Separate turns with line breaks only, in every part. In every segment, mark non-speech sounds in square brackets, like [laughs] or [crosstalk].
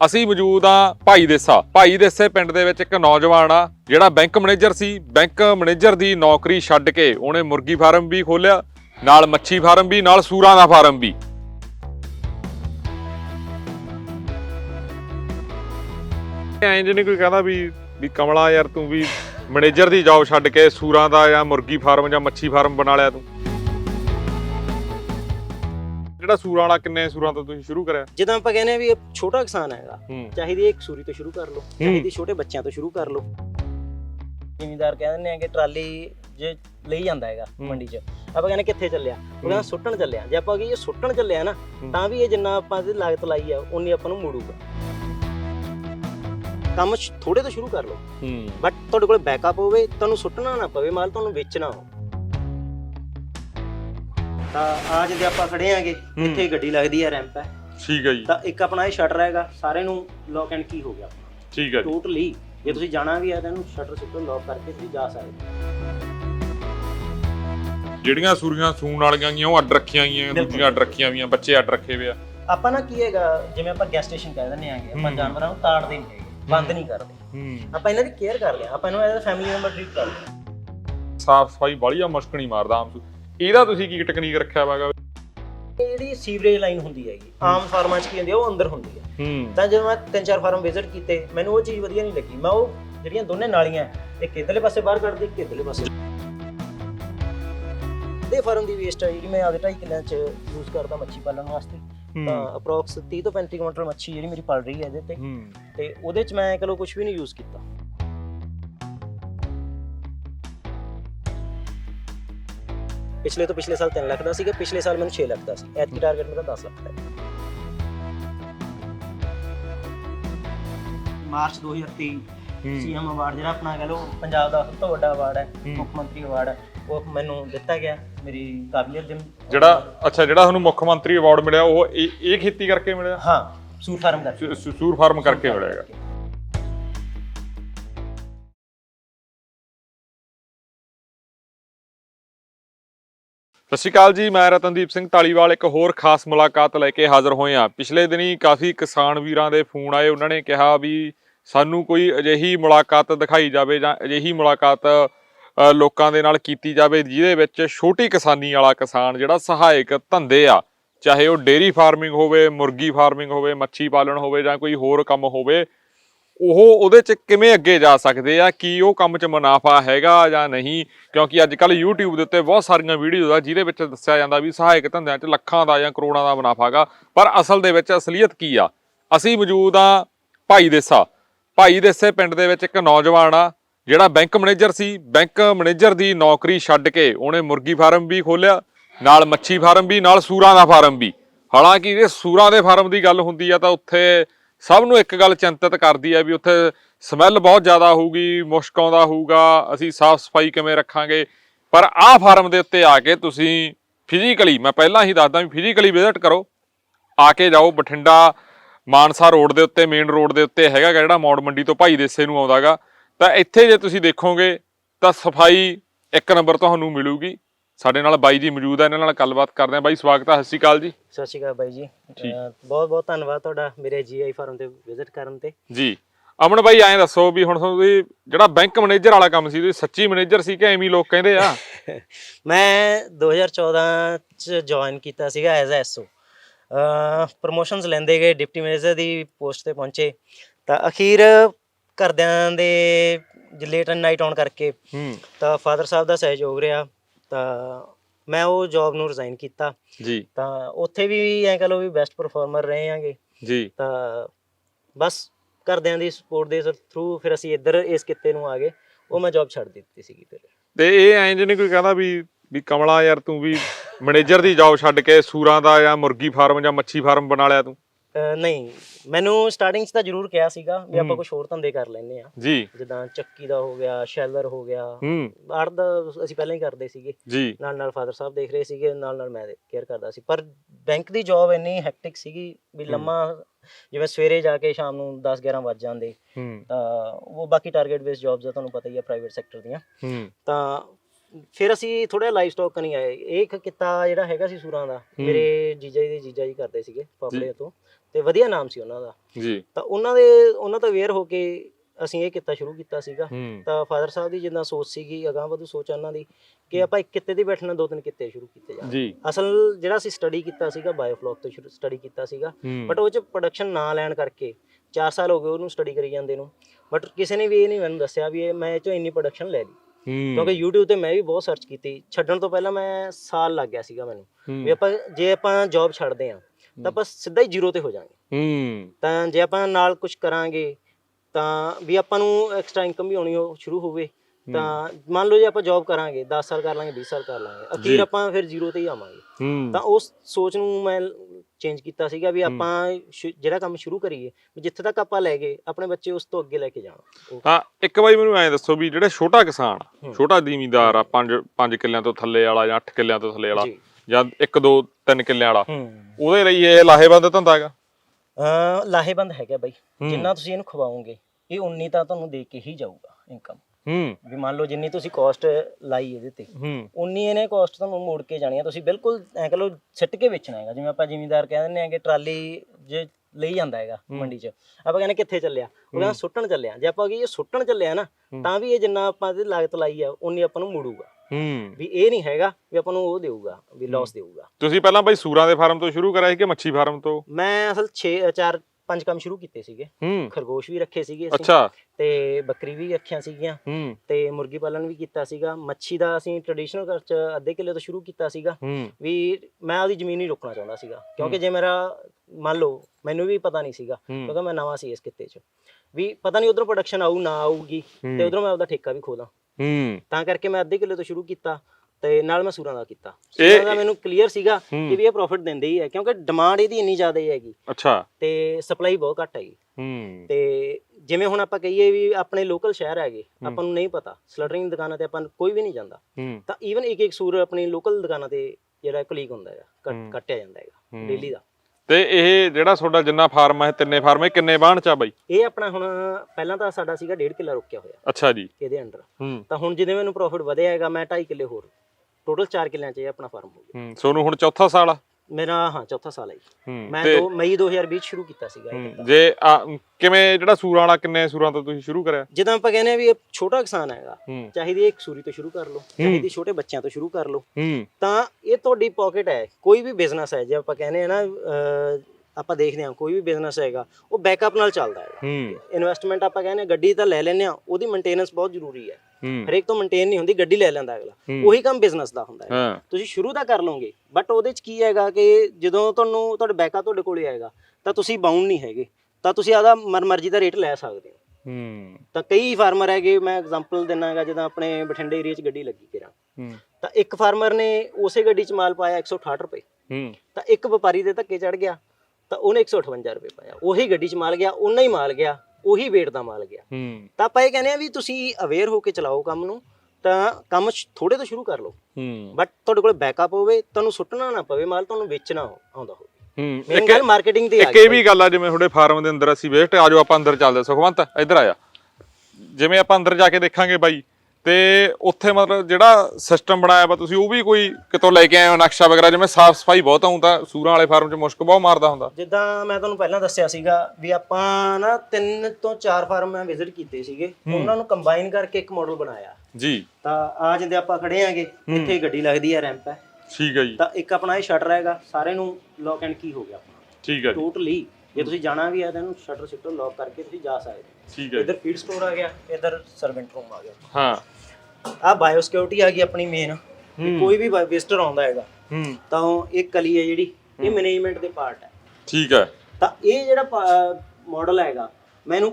ਅਸੀਂ ਮੌਜੂਦ ਆ ਭਾਈ ਦੇਸਾ। ਭਾਈ ਦੇਸੇ ਪਿੰਡ ਦੇ ਵਿੱਚ ਇੱਕ ਨੌਜਵਾਨ ਆ, ਜਿਹੜਾ ਬੈਂਕ ਮੈਨੇਜਰ ਸੀ। ਬੈਂਕ ਮੈਨੇਜਰ ਦੀ ਨੌਕਰੀ ਛੱਡ ਕੇ ਉਹਨੇ ਮੁਰਗੀ ਫਾਰਮ ਵੀ ਖੋਲਿਆ ਨਾਲ ਮੱਛੀ ਫਾਰਮ ਵੀ, ਨਾਲ ਸੂਰਾਂ ਦਾ ਫਾਰਮ ਵੀ। ਐਂ ਜਿਹਨੇ ਕੋਈ ਕਹਿੰਦਾ ਵੀ ਵੀ ਕਮਲਾ ਯਾਰ ਤੂੰ ਵੀ ਮੈਨੇਜਰ ਦੀ ਜੌਬ ਛੱਡ ਕੇ ਸੂਰਾਂ ਦਾ ਜਾਂ ਮੁਰਗੀ ਫਾਰਮ ਜਾਂ ਮੱਛੀ ਫਾਰਮ ਬਣਾ ਲਿਆ ਤੂੰ। ਜਿਹੜਾ ਸੂਰਾਂ ਵਾਲਾ ਕਿੰਨੇ ਸੂਰਾਂ ਤੋਂ ਤੁਸੀਂ ਸ਼ੁਰੂ ਕਰਿਆ?
ਜਦੋਂ ਆਪਾਂ ਕਹਿੰਦੇ ਆ ਵੀ ਇਹ ਛੋਟਾ ਕਿਸਾਨ ਹੈਗਾ
ਹੂੰ।
ਚਾਹੀਦੀ ਇੱਕ ਸੂਰੀ ਤੋਂ ਸ਼ੁਰੂ ਕਰ ਲਓ ਚਾਹੀਦੀ ਛੋਟੇ ਬੱਚਿਆਂ ਤੋਂ ਸ਼ੁਰੂ ਕਰ ਲਓ। ਜ਼ਿਮੀਂਦਾਰ ਕਹਿੰਦੇ ਨੇ ਕਿ ਟਰਾਲੀ ਜੇ ਲਈ ਜਾਂਦਾ ਹੈਗਾ। ਮੰਡੀ 'ਚ ਆਪਾਂ ਕਹਿੰਦੇ ਕਿੱਥੇ ਚੱਲਿਆ? ਉਹ ਕਹਿੰਦਾ ਸੁੱਟਣ ਚੱਲਿਆ। ਜੇ ਆਪਾਂ ਕਹੀਏ ਸੁੱਟਣ ਚੱਲਿਆ ਨਾ। ਤਾਂ ਵੀ ਇਹ ਜਿੰਨਾ ਆਪਾਂ ਦੀ ਲਾਗਤ ਲਾਈ ਆ ਉਨੀ ਆਪਾਂ ਨੂੰ ਮੋੜੂਗਾ। ਕੰਮ ਥੋੜੇ ਤੋਂ ਸ਼ੁਰੂ ਕਰ ਲਓ।
ਹੂੰ।
ਬਟ ਤੁਹਾਡੇ ਕੋਲ ਬੈਕਅਪ ਹੋਵੇ ਤੁਹਾਨੂੰ ਸੁੱਟਣਾ ਨਾ ਪਵੇ ਮਾਲ ਤੁਹਾਨੂੰ ਵੇਚਣਾ ਹੋ ਤਾਂ ਆ ਜਿਹਦੇ ਆਪਾਂ ਖੜੇ ਆਂਗੇ
ਹੂੰ।
ਇੱਥੇ ਗੱਡੀ ਲੱਗਦੀ ਹੈ ਰੈਂਪ ਹੈ।
ਠੀਕ ਹੈ ਜੀ।
ਤਾਂ ਇੱਕ ਆਪਣਾ ਇਹ ਸ਼ਟਰ ਹੈਗਾ ਸਾਰੇ ਨੂੰ ਲੌਕ ਐਂਡ ਕੀ ਹੋ ਗਿਆ
ਠੀਕ ਹੈ ਜੀ।
ਟੋਟਲੀ ਜੇ ਤੁਸੀਂ ਜਾਣਾ ਵੀ ਹੈ ਤਾਂ ਇਹਨੂੰ ਸ਼ਟਰ ਸੁੱਟੋ ਲੌਕ ਕਰਕੇ ਤੁਸੀਂ ਜਾ ਸਕਦੇ
ਜਿਹੜੀਆਂ ਸੂਰੀਆਂ ਸੂਣ ਵਾਲੀਆਂ ਗੀਆਂ ਉਹ ਅੱਡ ਰੱਖੀਆਂ
ਬਿਲਕੁਲ।
ਦੂਜੀਆਂ ਅੱਡ ਰੱਖੀਆਂ ਵੀਆਂ ਬੱਚੇ ਅੱਡ ਰੱਖੇ ਵੇ ਆ।
ਆਪਾਂ ਨਾ ਕੀ ਹੈਗਾ ਜਿਵੇਂ ਆਪਾਂ ਗੈਸ ਸਟੇਸ਼ਨ ਕਹਿ ਦਿੰਦੇ ਆਂਗੇ ਆਪਾਂ
ਹੂੰ।
ਜਾਨਵਰਾਂ ਨੂੰ ਤਾੜਦੇ ਨਹੀਂ ਹੈਗੇ ਬੰਦ ਨਹੀਂ ਕਰਦੇ।
ਹੂੰ।
ਆਪਾਂ ਇਹਨਾਂ ਦੀ ਕੇਅਰ ਕਰਦੇ ਹਾਂ ਆਪਾਂ ਇਹਨੂੰ ਐਜ਼ ਫੈਮਿਲੀ ਮੈਂਬਰ ਟ੍ਰੀਟ ਕਰਦੇ ਹਾਂ
ਸਾਫ਼ ਸਫ਼ਾਈ ਬਾਲੀਆ ਮੁਸ਼ਕ ਨਹੀਂ ਮਾਰਦਾ ਆਮ ਸੂ ਇਹਦਾ ਤੁਸੀਂ ਕੀ ਟੈਕਨੀਕ ਰੱਖਿਆ ਵਾਗਾ
ਇਹ ਜਿਹੜੀ ਸੀਵਰੇਜ ਲਾਈਨ ਹੁੰਦੀ ਹੈਗੀ ਆਮ ਫਾਰਮਾਂ 'ਚ ਕੀ ਹੁੰਦੀ ਹੈ ਉਹ ਅੰਦਰ ਹੁੰਦੀ ਹੈ
ਹੂੰ।
ਤਾਂ ਜਦੋਂ ਮੈਂ ਤਿੰਨ ਚਾਰ ਫਾਰਮ ਵਿਜ਼ਿਟ ਕੀਤੇ ਮੈਨੂੰ ਉਹ ਚੀਜ਼ ਵਧੀਆ ਨਹੀਂ ਲੱਗੀ। ਮੈਂ ਉਹ ਜਿਹੜੀਆਂ ਦੋਨੇ ਨਾਲੀਆਂ ਇੱਕ ਇਧਰਲੇ ਪਾਸੇ ਬਾਹਰ ਕੱਢਦੀ ਇੱਕ ਇਧਰਲੇ ਪਾਸੇ। ਦੇ ਫਾਰਮ ਦੀ ਵੇਸਟ ਹੈ ਜਿਹੜੀ ਮੈਂ ਆਪਦੇ ਢਾਈ ਕਿੱਲਿਆਂ 'ਚ ਯੂਜ਼ ਕਰਦਾ ਮੱਛੀ ਪਾਲਣ ਵਾਸਤੇ। ਤਾਂ ਅਪਰੋਕਸ 30 ਤੋਂ 35 ਕੁਇੰਟਲ ਮੱਛੀ ਜਿਹੜੀ ਮੇਰੀ ਪਲ ਰਹੀ ਹੈ ਇਹਦੇ ਤੇ।
ਹੂੰ।
ਤੇ ਉਹਦੇ 'ਚ ਮੈਂ ਕਹਲੋ ਕੁਝ ਵੀ ਨਹੀਂ ਯੂਜ਼ ਕੀਤਾ। ਪਿਛਲੇ ਤੋਂ ਪਿਛਲੇ ਸਾਲ 3 ਲੱਖ ਦਾ ਸੀਗਾ ਪਿਛਲੇ ਸਾਲ ਮੈਨੂੰ 6 ਲੱਖ ਦਾ ਸੀ। ਐਤਕੀ ਟਾਰਗੇਟ ਮੇਰਾ 10 ਲੱਖ ਦਾ ਹੈ। ਮਾਰਚ 2023 ਸੀਐਮ ਅਵਾਰਡ ਜਿਹੜਾ ਆਪਣਾ ਕਹ ਲਓ ਪੰਜਾਬ ਦਾ ਸਭ ਤੋਂ ਵੱਡਾ ਅਵਾਰਡ ਹੈ। ਮੁੱਖ ਮੰਤਰੀ ਅਵਾਰਡ ਉਹ ਮੈਨੂੰ ਦਿੱਤਾ ਗਿਆ ਮੇਰੀ ਕਾਬਲੀਅਤ ਦੇ
ਜਿਹੜਾ ਅੱਛਾ ਜਿਹੜਾ ਤੁਹਾਨੂੰ ਮੁੱਖ ਮੰਤਰੀ ਅਵਾਰਡ ਮਿਲਿਆ ਉਹ ਇਹ ਖੇਤੀ ਕਰਕੇ ਮਿਲਿਆ?
ਹਾਂ ਸੂਟ ਫਾਰਮ ਕਰਕੇ।
ਸੂਰ ਫਾਰਮ ਕਰਕੇ ਮਿਲਿਆਗਾ ਸਤਿ ਸ਼੍ਰੀ ਅਕਾਲ ਜੀ, ਮੈਂ ਰਤਨਦੀਪ ਸਿੰਘ ਢਾਲੀਵਾਲ ਇੱਕ ਹੋਰ ਖਾਸ ਮੁਲਾਕਾਤ ਲੈ ਕੇ ਹਾਜ਼ਰ ਹੋਏ ਹਾਂ। ਪਿਛਲੇ ਦਿਨੀ ਕਾਫੀ ਕਿਸਾਨ ਵੀਰਾਂ ਦੇ ਫੋਨ ਆਏ, ਉਹਨਾਂ ਨੇ ਕਿਹਾ ਵੀ ਸਾਨੂੰ ਕੋਈ ਅਜਿਹੀ ਮੁਲਾਕਾਤ ਦਿਖਾਈ ਜਾਵੇ ਜਾਂ ਅਜਿਹੀ ਮੁਲਾਕਾਤ ਲੋਕਾਂ ਦੇ ਨਾਲ ਕੀਤੀ ਜਾਵੇ, ਜਿਹਦੇ ਵਿੱਚ ਛੋਟੀ ਕਿਸਾਨੀ ਵਾਲਾ ਕਿਸਾਨ ਜਿਹੜਾ ਸਹਾਇਕ ਧੰਦੇ ਆ, ਚਾਹੇ ਉਹ ਡੇਰੀ ਫਾਰਮਿੰਗ ਹੋਵੇ, ਮੁਰਗੀ ਫਾਰਮਿੰਗ ਹੋਵੇ, ਮੱਛੀ ਪਾਲਣ ਹੋਵੇ ਜਾਂ ਕੋਈ ਹੋਰ ਕੰਮ ਹੋਵੇ ਉਹ ਉਹਦੇ ਚ ਕਿਵੇਂ ਅੱਗੇ ਜਾ ਸਕਦੇ ਆ? ਕੀ ਉਹ ਕੰਮ ਚ ਮੁਨਾਫਾ ਹੈਗਾ ਜਾਂ ਨਹੀਂ? ਕਿਉਂਕਿ ਅੱਜ ਕੱਲ YouTube ਦੇ ਉੱਤੇ ਬਹੁਤ ਸਾਰੀਆਂ ਵੀਡੀਓਜ਼ ਆ, ਜਿਹਦੇ ਵਿੱਚ ਦੱਸਿਆ ਜਾਂਦਾ ਵੀ ਸਹਾਇਕ ਧੰਦਿਆਂ ਚ ਲੱਖਾਂ ਦਾ ਜਾਂ ਕਰੋੜਾਂ ਦਾ ਮੁਨਾਫਾ ਹੈਗਾ। ਪਰ ਅਸਲ ਦੇ ਵਿੱਚ ਅਸਲੀਅਤ ਕੀ ਆ? ਅਸੀਂ ਮੌਜੂਦ ਆ ਭਾਈ ਦੇਸਾ। ਭਾਈ ਦੇਸੇ ਪਿੰਡ ਦੇ ਵਿੱਚ ਇੱਕ ਨੌਜਵਾਨ ਆ, ਜਿਹੜਾ ਬੈਂਕ ਮੈਨੇਜਰ ਸੀ। ਬੈਂਕ ਮੈਨੇਜਰ ਦੀ ਨੌਕਰੀ ਛੱਡ ਕੇ ਉਹਨੇ ਮੁਰਗੀ ਫਾਰਮ ਵੀ ਖੋਲਿਆ ਨਾਲ ਮੱਛੀ ਫਾਰਮ ਵੀ, ਨਾਲ ਸੂਰਾਂ ਦਾ ਫਾਰਮ ਵੀ। ਹਾਲਾਂਕਿ ਇਹ ਸੂਰਾਂ ਦੇ ਫਾਰਮ ਦੀ ਗੱਲ ਹੁੰਦੀ ਆ ਤਾਂ ਉੱਥੇ ਸਭ ਨੂੰ ਇੱਕ ਗੱਲ ਚਿੰਤਤ ਕਰਦੀ ਹੈ ਵੀ ਉੱਥੇ ਸਮੈਲ ਬਹੁਤ ਜ਼ਿਆਦਾ ਹੋਊਗੀ, ਮੁਸ਼ਕ ਆਉਂਦਾ ਹੋਊਗਾ, ਅਸੀਂ ਸਾਫ਼ ਸਫ਼ਾਈ ਕਿਵੇਂ ਰੱਖਾਂਗੇ। ਪਰ ਆਹ ਫਾਰਮ ਦੇ ਉੱਤੇ ਆ ਕੇ ਤੁਸੀਂ ਫਿਜ਼ੀਕਲੀ ਮੈਂ ਪਹਿਲਾਂ ਹੀ ਦੱਸਦਾ ਵੀ ਫਿਜ਼ੀਕਲੀ ਵਿਜ਼ਿਟ ਕਰੋ। ਆ ਕੇ ਜਾਓ, ਬਠਿੰਡਾ, ਮਾਨਸਾ ਰੋਡ ਦੇ ਉੱਤੇ ਮੇਨ ਰੋਡ ਦੇ ਉੱਤੇ ਹੈਗਾ ਗਾ ਜਿਹੜਾ ਮੌੜ ਮੰਡੀ ਤੋਂ ਭਾਈ ਦੇਸੇ ਨੂੰ ਆਉਂਦਾਗਾ ਤਾਂ ਇੱਥੇ ਜੇ ਤੁਸੀਂ ਦੇਖੋਗੇ ਤਾਂ ਸਫ਼ਾਈ ਇੱਕ ਨੰਬਰ ਤੁਹਾਨੂੰ ਮਿਲੂਗੀ। ਸਾਡੇ ਨਾਲ ਬਾਈ ਜੀ ਮੌਜੂਦ ਆ ਇਹਨਾਂ ਨਾਲ ਗੱਲਬਾਤ ਕਰਦੇ ਆ। ਬਾਈ ਸਵਾਗਤ ਹੈ ਸਤਿ ਸ਼੍ਰੀ ਅਕਾਲ ਜੀ।
ਸਤਿ ਸ਼੍ਰੀ ਅਕਾਲ ਬਾਈ ਜੀ।
ਠੀਕ।
ਬਹੁਤ ਬਹੁਤ ਧੰਨਵਾਦ ਤੁਹਾਡਾ ਮੇਰੇ ਜੀਆਈ ਫਾਰਮ ਤੇ ਵਿਜ਼ਿਟ ਕਰਨ ਤੇ।
ਜੀ। ਅਮਨ ਬਾਈ ਐਂ ਦੱਸੋ ਵੀ ਹੁਣ ਤੁਸੀਂ ਜਿਹੜਾ ਬੈਂਕ ਮੈਨੇਜਰ ਵਾਲਾ ਕੰਮ ਸੀ ਤੁਸੀਂ ਸੱਚੀ ਮੈਨੇਜਰ ਸੀ ਕਿ ਐਵੇਂ ਹੀ ਲੋਕ ਕਹਿੰਦੇ ਆ? [laughs]
ਮੈਂ 2014 ਚ ਜੁਆਇਨ ਕੀਤਾ ਸੀਗਾ ਐਜ਼ ਐਸਓ ਪ੍ਰੋਮੋਸ਼ਨਸ ਲੈਂਦੇ ਗਏ ਡਿਪਟੀ ਮੈਨੇਜਰ ਦੀ ਪੋਸਟ ਤੇ ਪਹੁੰਚੇ। ਤਾਂ ਅਖੀਰ ਘਰਦਿਆਂ ਦੇ ਲੇਟ ਨਾਈਟ ਆਉਣ ਕਰਕੇ
ਹੂੰ।
ਤਾਂ ਫਾਦਰ ਸਾਹਿਬ ਦਾ ਸਹਿਯੋਗ ਰਿਹਾ। ਤਾਂ ਮੈਂ ਉਹ ਜੌਬ ਨੂੰ ਰਿਜ਼ਾਈਨ ਕੀਤਾ।
ਜੀ।
ਤਾਂ ਉੱਥੇ ਵੀ ਐਂ ਕਹ ਲਓ ਵੀ ਬੈਸਟ ਪਰਫਾਰਮਰ ਰਹੇ ਆਂਗੇ।
ਜੀ।
ਤਾਂ ਬਸ ਘਰਦਿਆਂ ਦੀ ਸਪੋਰਟ ਦੇ ਥਰੂ ਫਿਰ ਅਸੀਂ ਇੱਧਰ ਇਸ ਕਿੱਤੇ ਨੂੰ ਆ ਗਏ। ਉਹ ਮੈਂ ਜੌਬ ਛੱਡ ਦਿੱਤੀ ਸੀਗੀ ਫਿਰ।
ਤੇ ਇਹ ਐਂ ਜਿਹਨੇ ਕੋਈ ਕਹਿੰਦਾ ਵੀ ਵੀ ਕਮਲਾ ਯਾਰ ਤੂੰ ਵੀ ਮੈਨੇਜਰ ਦੀ ਜੌਬ ਛੱਡ ਕੇ ਸੂਰਾਂ ਦਾ ਜਾਂ ਮੁਰਗੀ ਫਾਰਮ ਜਾਂ ਮੱਛੀ ਫਾਰਮ ਬਣਾ ਲਿਆ ਤੂੰ।
ਅਹ ਨਹੀਂ ਮੈਨੂੰ ਸਟਾਰਟਿੰਗ 'ਚ ਤਾਂ ਜ਼ਰੂਰ ਕਿਹਾ ਸੀਗਾ ਵੀ। ਆਪਾਂ ਕੁਝ ਹੋਰ ਧੰਦੇ ਕਰ ਲੈਨੇ ਆ
ਜੀ।
ਜਿੱਦਾਂ ਚੱਕੀ ਦਾ ਹੋ ਗਿਆ ਸ਼ੈਲਰ ਹੋ ਗਿਆ
ਹੂੰ।
ਆਰਟ ਦਾ ਅਸੀਂ ਪਹਿਲਾਂ ਹੀ ਕਰਦੇ ਸੀਗੇ।
ਜੀ।
ਨਾਲ ਨਾਲ ਫਾਦਰ ਸਾਹਿਬ ਦੇਖ ਰਹੇ ਸੀਗੇ ਨਾਲ ਨਾਲ ਮੈਂ ਕੇਅਰ ਕਰਦਾ ਸੀ। ਪਰ ਬੈਂਕ ਦੀ ਜੌਬ ਇੰਨੀ ਹੈਕਟਿਕ ਸੀਗੀ ਵੀ। ਲੰਮਾ ਜਿਵੇਂ ਸਵੇਰੇ ਜਾ ਕੇ ਸ਼ਾਮ ਨੂੰ 10 11 ਵੱਜ ਜਾਂਦੇ
ਹੂੰ।
ਤਾਂ ਉਹ ਬਾਕੀ ਟਾਰਗੇਟ ਬੇਸ ਜੌਬਸ ਆ ਤੁਹਾਨੂੰ ਪਤਾ ਹੀ ਆ ਪ੍ਰਾਈਵੇਟ ਸੈਕਟਰ ਦੀਆਂ।
ਹੂੰ।
ਤਾਂ ਫਿਰ ਅਸੀਂ ਥੋੜਾ ਲਾਈਵ ਸਟਾਕ ਕਨੀ ਆਏ। ਇਹ ਇੱਕ ਕਿੱਤਾ ਜਿਹੜਾ ਹੈਗਾ ਸੀ ਸੂਰਾਂ ਦਾ। ਮੇਰੇ ਜੀਜਾ ਜੀ ਦੇ ਜੀਜਾ ਜੀ ਕਰਦੇ ਸੀਗੇ ਪਾਪੜੇ ਤੋਂ। ਤੇ ਵਧੀਆ ਨਾਮ ਸੀ ਉਹਨਾਂ ਦਾ।
ਜੀ।
ਤਾਂ ਉਹਨਾਂ ਦੇ ਉਹਨਾਂ ਤੋਂ ਅਵੇਅਰ ਹੋ ਕੇ ਅਸੀਂ ਇਹ ਕਿੱਤਾ ਸ਼ੁਰੂ ਕੀਤਾ ਸੀਗਾ।
ਹੂੰ।
ਤਾਂ ਫਾਦਰ ਸਾਹਿਬ ਦੀ ਜਿੱਦਾਂ ਸੋਚ ਸੀਗੀ ਅਗਾਂਹ ਵਧੂ ਸੋਚ ਉਹਨਾਂ ਦੀ ਕਿ ਆਪਾਂ ਇੱਕ ਕਿੱਤੇ ਦੀ ਬੈਠਣਾ ਦੋ ਤਿੰਨ ਕਿੱਤੇ ਸ਼ੁਰੂ ਕੀਤੇ ਜਾਣ।
ਜੀ।
ਅਸਲ ਜਿਹੜਾ ਅਸੀਂ ਸਟੱਡੀ ਕੀਤਾ ਸੀਗਾ ਬਾਇਓਫਲੌਕ ਤੋਂ ਸ਼ੁਰੂ ਸਟੱਡੀ ਕੀਤਾ ਸੀਗਾ।
ਹੂੰ।
ਬਟ ਉਹ ਚ ਪ੍ਰੋਡਕਸ਼ਨ ਨਾ ਲੈਣ ਕਰਕੇ 4 ਸਾਲ ਹੋ ਗਏ ਉਹਨੂੰ ਸਟੱਡੀ ਕਰੀ ਜਾਂਦੇ ਨੂੰ। ਬਟ ਕਿਸੇ ਨੇ ਵੀ ਇਹ ਨਹੀਂ ਮੈਨੂੰ ਦੱਸਿਆ ਵੀ ਇਹ ਮੈਂ ਇਹ ਚੋਂ ਇੰਨੀ ਪ੍ਰੋਡਕਸ਼ਨ ਲੈ ਲਈ। ਕਿਉਂਕਿ YouTube ਤੇ ਮੈਂ ਵੀ ਬਹੁਤ ਸਰਚ ਕੀਤੀ। ਛੱਡਣ ਤੋਂ ਪਹਿਲਾਂ ਮੈਂ ਸਾਲ ਲੱਗ ਗਿਆ ਸੀਗਾ ਮੈਨੂੰ। ਵੀ ਆਪਾਂ ਜੇ ਆਪਾਂ ਜੌਬ ਛੱਡਦੇ ਆ ਤਾਂ ਆਪਾਂ ਸਿੱਧਾ ਹੀ ਜ਼ੀਰੋ ਤੇ ਹੋ ਜਾਾਂਗੇ
ਹੂੰ।
ਤਾਂ ਜੇ ਆਪਾਂ ਨਾਲ ਕੁਝ ਕਰਾਂਗੇ ਤਾਂ ਵੀ ਆਪਾਂ ਨੂੰ ਐਕਸਟਰਾ ਇਨਕਮ ਵੀ ਆਉਣੀ ਹੋ ਸ਼ੁਰੂ ਹੋਵੇ ਤਾਂ ਮੰਨ ਲਓ ਜੇ ਆਪਾਂ ਜੌਬ ਕਰਾਂਗੇ 10 ਸਾਲ ਕਰ ਲਾਂਗੇ 20 ਸਾਲ ਕਰ ਲਾਂਗੇ। ਅਖੀਰ ਆਪਾਂ ਫਿਰ ਜ਼ੀਰੋ ਤੇ ਹੀ ਆਵਾਂਗੇ। ਤਾਂ ਉਸ ਸੋਚ ਨੂੰ ਮੈਂ ਚੇਂਜ ਕੀਤਾ ਸੀਗਾ ਵੀ ਆਪਾਂ ਜਿਹੜਾ ਕੰਮ ਸ਼ੁਰੂ ਕਰੀਏ ਵੀ ਜਿੱਥੇ ਤੱਕ ਆਪਾਂ ਲੈ ਗਏ ਆਪਣੇ ਬੱਚੇ ਉਸ ਤੋਂ ਅੱਗੇ ਲੈ ਕੇ ਜਾਣਾ।
ਹਾਂ ਇੱਕ ਵਾਰੀ ਮੈਨੂੰ ਐਂ ਦੱਸੋ ਵੀ ਜਿਹੜਾ ਛੋਟਾ ਕਿਸਾਨ। ਛੋਟਾ ਜ਼ਿਮੀਂਦਾਰ ਆ 5 5 ਕਿੱਲਿਆਂ ਤੋਂ ਥੱਲੇ ਵਾਲਾ ਜਾਂ 8 ਕਿੱਲਿਆਂ ਤੋਂ ਥੱਲੇ ਵਾਲਾ
ਜੀ
ਜਾਂ 1 2 3 ਕਿੱਲਿਆਂ ਵਾਲਾ।
ਹੂੰ।
ਉਹਦੇ ਲਈ ਇਹ ਲਾਹੇਵੰਦ ਧੰਦਾ ਹੈਗਾ।
ਅ ਲਾਹੇਬੰਦ ਹੈਗਾ ਬਾਈ। ਜਿੰਨਾ ਤੁਸੀਂ ਇਹਨੂੰ ਖਵਾਓਗੇ ਇਹ ਉਨੀ ਤਾਂ ਤੁਹਾਨੂੰ ਦੇ ਕੇ ਹੀ ਜਾਊਗਾ ਇਨਕਮ
ਹੂੰ।
ਵੀ ਮੰਨ ਲਓ ਜਿੰਨੀ ਤੁਸੀਂ ਕਾਸਟ ਲਾਈ ਇਹਦੇ ਤੇ
ਹੂੰ।
ਉਨੀ ਇਹਨੇ ਕਾਸਟ ਤੁਹਾਨੂੰ ਮੋੜ ਕੇ ਜਾਣੀ ਹੈ ਤੁਸੀਂ ਬਿਲਕੁਲ ਐ ਕਹ ਲਓ ਸਿੱਟ ਕੇ ਵੇਚਣਾ ਹੈਗਾ। ਜਿਵੇਂ ਆਪਾਂ ਜ਼ਿਮੀਂਦਾਰ ਕਹਿ ਦਿੰਦੇ ਆ ਕਿ ਟਰਾਲੀ ਜੇ ਲਈ ਜਾਂਦਾ ਹੈਗਾ ਮੰਡੀ 'ਚ ਆਪਾਂ ਕਹਿੰਦੇ ਕਿੱਥੇ ਚੱਲਿਆ? ਉਹ ਕਹਿੰਦਾ ਸੁੱਟਣ ਚੱਲਿਆ। ਜੇ ਆਪਾਂ ਕਹੀਏ ਸੁੱਟਣ ਚੱਲਿਆ ਨਾ ਤਾਂ ਵੀ ਇਹ ਜਿੰਨਾ ਆਪਾਂ ਇਹਦੀ ਲਾਗਤ ਲਾਈ ਆ ਉਨੀ ਆਪਾਂ ਨੂੰ ਮੋੜੂਗਾ।
ਹੂੰ।
ਵੀ ਇਹ ਨਹੀਂ ਹੈਗਾ ਵੀ ਆਪਾਂ ਨੂੰ ਉਹ ਦੇਊਗਾ ਵੀ ਲਾਸ ਦੇਊਗਾ।
ਤੁਸੀਂ ਪਹਿਲਾਂ ਬਾਈ ਸੂਰਾਂ ਦੇ ਫਾਰਮ ਤੋਂ ਸ਼ੁਰੂ ਕਰਿਆ ਸੀ ਕਿ ਮੱਛੀ ਫਾਰਮ ਤੋਂ?
ਮੈਂ ਅਸਲ 6 4 5 ਕੰਮ ਸ਼ੁਰੂ ਕੀਤੇ ਸੀਗੇ।
ਹੂੰ।
ਖਰਗੋਸ਼ ਵੀ ਰੱਖੇ ਸੀਗੇ ਅਸੀਂ।
ਅੱਛਾ।
ਤੇ ਬੱਕਰੀ ਵੀ ਰੱਖੀਆਂ ਸੀਗੀਆਂ।
ਹੂੰ।
ਤੇ ਮੁਰਗੀ ਪਾਲਣ ਵੀ ਕੀਤਾ ਸੀਗਾ। ਮੱਛੀ ਦਾ ਅਸੀਂ ਟ੍ਰੈਡੀਸ਼ਨਲ ਘਰ ਚ ਅੱਧੇ ਕਿੱਲੇ ਤੋਂ ਸ਼ੁਰੂ ਕੀਤਾ ਸੀਗਾ।
ਹੂੰ।
ਵੀ ਮੈਂ ਉਹਦੀ ਜ਼ਮੀਨ ਨਹੀਂ ਰੋਕਣਾ ਚਾਹੁੰਦਾ ਸੀਗਾ। ਕਿਉਂਕਿ ਜੇ ਮੇਰਾ ਮੰਨ ਲਓ ਮੈਨੂੰ ਵੀ ਪਤਾ ਨਹੀਂ ਸੀਗਾ। ਕਿਉਂਕਿ ਮੈਂ ਨਵਾਂ ਸੀ ਇਸ ਕਿੱਤੇ 'ਚ। ਵੀ ਪਤਾ ਨਹੀਂ ਉਧਰੋਂ ਪ੍ਰੋਡਕਸ਼ਨ ਆਊ ਨਾ ਆਊਗੀ। ਤੇ ਉਧਰੋਂ ਮੈਂ ਉਹਦਾ ਠੇਕਾ ਵੀ ਖੋਲਾਂ
ਹੂੰ।
ਤਾਂ ਕਰਕੇ ਮੈਂ ਅੱਧੇ ਕਿੱਲੇ ਤੋਂ ਸ਼ੁਰੂ ਕੀਤਾ ਤੇ ਨਾਲ ਮੈਂ ਸੂਰਾਂ ਦਾ ਕੀਤਾ। ਸੂਰਾਂ ਦਾ ਮੈਨੂੰ ਕਲੀਅਰ ਸੀਗਾ। ਕਿ ਵੀ ਇਹ ਪ੍ਰੋਫਿਟ ਦਿੰਦੇ ਹੀ ਹੈ ਕਿਉਂਕਿ ਡਿਮਾਂਡ ਇਹਦੀ ਇੰਨੀ ਜ਼ਿਆਦਾ ਹੈਗੀ।
ਅੱਛਾ।
ਤੇ ਸਪਲਾਈ ਬਹੁਤ ਘੱਟ ਹੈਗੀ।
ਹੂੰ।
ਤੇ ਜਿਵੇਂ ਹੁਣ ਆਪਾਂ ਕਹੀਏ ਵੀ ਆਪਣੇ ਲੋਕਲ ਸ਼ਹਿਰ ਹੈਗੇ ਆਪਾਂ ਨੂੰ ਨਹੀਂ ਪਤਾ ਸਲਟਰਿੰਗ ਦੁਕਾਨਾਂ ਤੇ ਆਪਾਂ ਕੋਈ ਵੀ ਨਹੀਂ ਜਾਂਦਾ। ਤਾਂ ਈਵਨ ਇੱਕ ਇੱਕ ਸੂਰ ਆਪਣੀ ਲੋਕਲ ਦੁਕਾਨਾਂ ਤੇ ਜਿਹੜਾ ਕਲੀਕ ਹੁੰਦਾ ਹੈਗਾ ਕੱਟਿਆ ਜਾਂਦਾ ਹੈਗਾ। ਡੇਲੀ ਦਾ।
ਤੇ ਇਹ ਜਿਹੜਾ ਤੁਹਾਡਾ ਜਿੰਨਾ ਫਾਰਮ ਹੈ ਤਿੰਨੇ ਫਾਰਮ ਹੈ ਕਿੰਨੇ ਬਾਣ ਚ ਆ ਬਾਈ?
ਇਹ ਆਪਣਾ ਹੁਣ ਪਹਿਲਾਂ ਤਾਂ ਸਾਡਾ ਸੀਗਾ 1.5 ਕਿੱਲਾ ਰੁਕਿਆ ਹੋਇਆ।
ਅੱਛਾ ਜੀ।
ਇਹਦੇ ਅੰਡਰ
ਹੂੰ।
ਤਾਂ ਹੁਣ ਜਿਹਦੇ ਮੈਨੂੰ ਪ੍ਰੋਫਿਟ ਵਧਿਆ ਹੈਗਾ ਮੈਂ 2.5 ਕਿੱਲੇ ਹੋਰ ਟੋਟਲ 4 ਕਿੱਲਿਆਂ 'ਚ ਇਹ ਆਪਣਾ ਫਾਰਮ ਹੋ ਗਿਆ।
ਹੂੰ ਸੋਨੂੰ ਹੁਣ ਚੌਥਾ ਸਾਲ ਆ।
ਮੇਰਾ ਹਾਂ ਚੌਥਾ ਸਾਲ ਹੈ ਜੀ।
ਹੂੰ
ਮੈਂ
ਤੇ
ਮਈ 2020 'ਚ ਸ਼ੁਰੂ ਕੀਤਾ ਸੀਗਾ ਇਹ
ਹੂੰ,
ਕਿੱਤਾ।
ਜੇ ਆ, ਕਿਵੇਂ ਜਿਹੜਾ ਸੂਰਾਂ ਵਾਲਾ ਕਿੰਨੇ ਸੂਰਾਂ ਤੋਂ ਤੁਸੀਂ ਸ਼ੁਰੂ ਕਰਿਆ?
ਜਿੱਦਾਂ ਆਪਾਂ ਕਹਿੰਦੇ ਆ ਵੀ ਇਹ ਛੋਟਾ ਕਿਸਾਨ ਹੈਗਾ
ਹੂੰ।
ਚਾਹੀਦੀ ਇੱਕ ਸੂਰੀ ਤੋਂ ਸ਼ੁਰੂ ਕਰ ਲਓ ਚਾਹੀਦੀ ਛੋਟੇ ਬੱਚਿਆਂ ਤੋਂ ਸ਼ੁਰੂ ਕਰ ਲਓ।
ਹੂੰ।
ਤਾਂ ਇਹ ਤੁਹਾਡੀ ਪਾਕਟ ਹੈ ਕੋਈ ਵੀ ਬਿਜ਼ਨਸ ਹੈ ਜੇ ਆਪਾਂ ਕਹਿੰਦੇ ਆ ਨਾ ਅਹ, ਆਪਾਂ ਦੇਖਦੇ ਹਾਂ ਕੋਈ ਵੀ ਬਿਜ਼ਨਸ ਹੈਗਾ ਉਹ ਬੈਕਅਪ ਨਾਲ ਚੱਲਦਾ ਹੈ
ਹੂੰ।
ਇਨਵੈਸਟਮੈਂਟ ਆਪਾਂ ਕਹਿੰਦੇ ਹਾਂ ਗੱਡੀ ਤਾਂ ਲੈ ਲੈਂਦੇ ਆ ਉਹਦੀ ਮੇਨਟੇਨੈਂਸ ਬਹੁਤ ਜ਼ਰੂਰੀ ਹੂੰ। ਹਰੇਕ ਤੋਂ ਮੇਨਟੇਨ ਨਹੀਂ ਹੁੰਦੀ ਗੱਡੀ ਲੈ ਲੈਂਦਾ ਅਗਲਾ। ਉਹੀ ਕੰਮ ਬਿਜ਼ਨਸ ਦਾ ਹੁੰਦਾ ਹੈ। ਤੁਸੀਂ ਸ਼ੁਰੂ ਤਾਂ ਕਰ ਲਓਗੇ ਬਟ ਉਹਦੇ ਚ ਕੀ ਹੈਗਾ ਕਿ ਜਦੋਂ ਤੁਹਾਨੂੰ ਤੁਹਾਡਾ ਬੈਕਅਪ ਤੁਹਾਡੇ ਕੋਲੇ ਆਏਗਾ ਤਾਂ ਤੁਸੀਂ ਬਾਉਂਡ ਨਹੀਂ ਹੈਗੇ। ਤਾਂ ਤੁਸੀਂ ਆਦਾ ਮਰਜ਼ੀ ਦਾ ਰੇਟ ਲੈ ਸਕਦੇ ਹੋ।
ਹੂੰ।
ਤਾਂ ਕਈ ਫਾਰਮਰ ਹੈਗੇ ਮੈਂ ਐਗਜ਼ਾਮਪਲ ਦਿੰਨਾ ਹੈਗਾ ਜਦੋਂ ਆਪਣੇ ਬਠਿੰਡੇ ਏਰੀਆ 'ਚ ਗੱਡੀ ਲੱਗੀ ਕਿਰਾਂ।
ਹੂੰ।
ਤਾਂ ਇੱਕ ਫਾਰਮਰ ਨੇ ਉਸੇ ਗੱਡੀ 'ਚ ਮਾਲ ਪਾਇਆ 168 ਰੁਪਏ।
ਹੂੰ।
ਤਾਂ ਇੱਕ ਵਪਾਰੀ ਦੇ ਧੱਕੇ ਚੜ ਗਿਆ ਤਾਂ ਉਹਨੇ 158 ਰੁਪਏ ਪਾਇਆ। ਉਹੀ ਗੱਡੀ 'ਚ ਮਾਲ ਗਿਆ ਉਹਨਾਂ ਹੀ ਮਾਲ ਗਿਆ। ਉਹੀ ਵੇਟ ਦਾ ਮਾਲ ਗਿਆ।
ਹੂੰ।
ਤਾਂ ਆਪਾਂ ਇਹ ਕਹਿੰਦੇ ਆ ਵੀ ਤੁਸੀਂ ਅਵੇਅਰ ਹੋ ਕੇ ਚਲਾਓ ਕੰਮ ਨੂੰ ਤਾਂ ਕੰਮ ਥੋੜੇ ਤੋਂ ਸ਼ੁਰੂ ਕਰ ਲਓ।
ਹੂੰ।
ਬਟ ਤੁਹਾਡੇ ਕੋਲ ਬੈਕਅਪ ਹੋਵੇ ਤੁਹਾਨੂੰ ਸੁੱਟਣਾ ਨਾ ਪਵੇ ਮਾਲ ਤੁਹਾਨੂੰ ਵੇਚਣਾ ਆਉਂਦਾ ਹੋਵੇ।
ਹੂੰ। ਇੱਕ
ਗੱਲ ਮਾਰਕੀਟਿੰਗ ਦੀ ਆ
ਇੱਕ ਇਹ ਵੀ ਗੱਲ ਆ ਜਿਵੇਂ ਤੁਹਾਡੇ ਫਾਰਮ ਦੇ ਅੰਦਰ ਅਸੀਂ ਵੇਸਟ ਆਜੋ ਆਪਾਂ ਅੰਦਰ ਚੱਲਦੇ ਸੁਖਵੰਤ ਇੱਧਰ ਆਇਆ ਜਿਵੇਂ ਆਪਾਂ ਅੰਦਰ ਜਾ ਕੇ ਦੇਖਾਂਗੇ ਬਾਈ ਤੇ ਉੱਥੇ ਮਤਲਬ ਜਿਹੜਾ ਸਿਸਟਮ ਬਣਾਇਆ ਵਾ ਤੁਸੀਂ ਉਹ ਵੀ ਕੋਈ ਕਿਤੋਂ ਲੈ ਕੇ ਆਏ ਹੋ ਨਕਸ਼ਾ ਵਗੈਰਾ? ਜਿਵੇਂ ਸਾਫ਼ ਸਫ਼ਾਈ ਬਹੁਤ ਆਉਂ ਤਾਂ ਸੂਰਾਂ ਵਾਲੇ ਫਾਰਮ 'ਚ ਮੁਸ਼ਕ ਬਹੁਤ ਮਾਰਦਾ ਹੁੰਦਾ।
ਜਿੱਦਾਂ ਮੈਂ ਤੁਹਾਨੂੰ ਪਹਿਲਾਂ ਦੱਸਿਆ ਸੀਗਾ ਵੀ ਆਪਾਂ ਨਾ ਤਿੰਨ ਤੋਂ ਚਾਰ ਫਾਰਮ ਮੈਂ ਵਿਜ਼ਿਟ ਕੀਤੇ ਸੀਗੇ। ਉਹਨਾਂ ਨੂੰ ਕੰਬਾਈਨ ਕਰਕੇ ਇੱਕ ਮਾਡਲ ਬਣਾਇਆ।
ਜੀ।
ਤਾਂ ਆ ਜਿੰਦੇ ਆਪਾਂ ਖੜੇ ਆਂਗੇ ਇੱਥੇ ਗੱਡੀ ਲੱਗਦੀ ਹੈ ਰੈਂਪ ਹੈ।
ਠੀਕ ਹੈ ਜੀ।
ਤਾਂ ਇੱਕ ਆਪਣਾ ਇਹ ਸ਼ਟਰ ਹੈਗਾ ਸਾਰੇ ਨੂੰ ਲੌਕ ਐਂਡ ਕੀ ਹੋ ਗਿਆ ਆਪਣਾ।
ਠੀਕ ਹੈ ਜੀ।
ਟੋਟਲੀ ਜੇ ਤੁਸੀਂ ਜਾਣਾ ਵੀ ਹੈ ਤਾਂ ਇਹਨੂੰ ਸ਼ਟਰ ਸਿੱਟੋ ਲੌਕ ਕਰਕੇ ਤੁਸੀਂ ਜਾ ਸਕਦੇ ਹੋ।
ਠੀਕ ਹੈ।
ਇੱਧਰ ਫੀਡ ਸਟੋਰ ਆ ਗਿਆ ਇੱਧਰ ਸਰਵੈਂਟ ਰੂਮ ਆ ਗਿਆ।
ਹਾਂ।
ਆ ਬਾਇਓ ਸਿਕਿਉਰਿਟੀ ਆ ਗਈ ਆਪਣੀ ਮੇਨ ਕੋਈ ਵੀ ਵਿਜ਼ਟਰ ਆਉਂਦਾ ਹੈਗਾ।
ਹੂੰ।
ਤਾਂ ਇੱਕ ਕਲੀ ਹੈ ਜਿਹੜੀ ਇਹ ਮੈਨੇਜਮੈਂਟ ਦੇ ਪਾਰਟ ਹੈ।
ਠੀਕ ਹੈ।
ਤਾਂ ਇਹ ਜਿਹੜਾ ਮਾਡਲ ਹੈਗਾ ਮੈਂ ਇਹਨੂੰ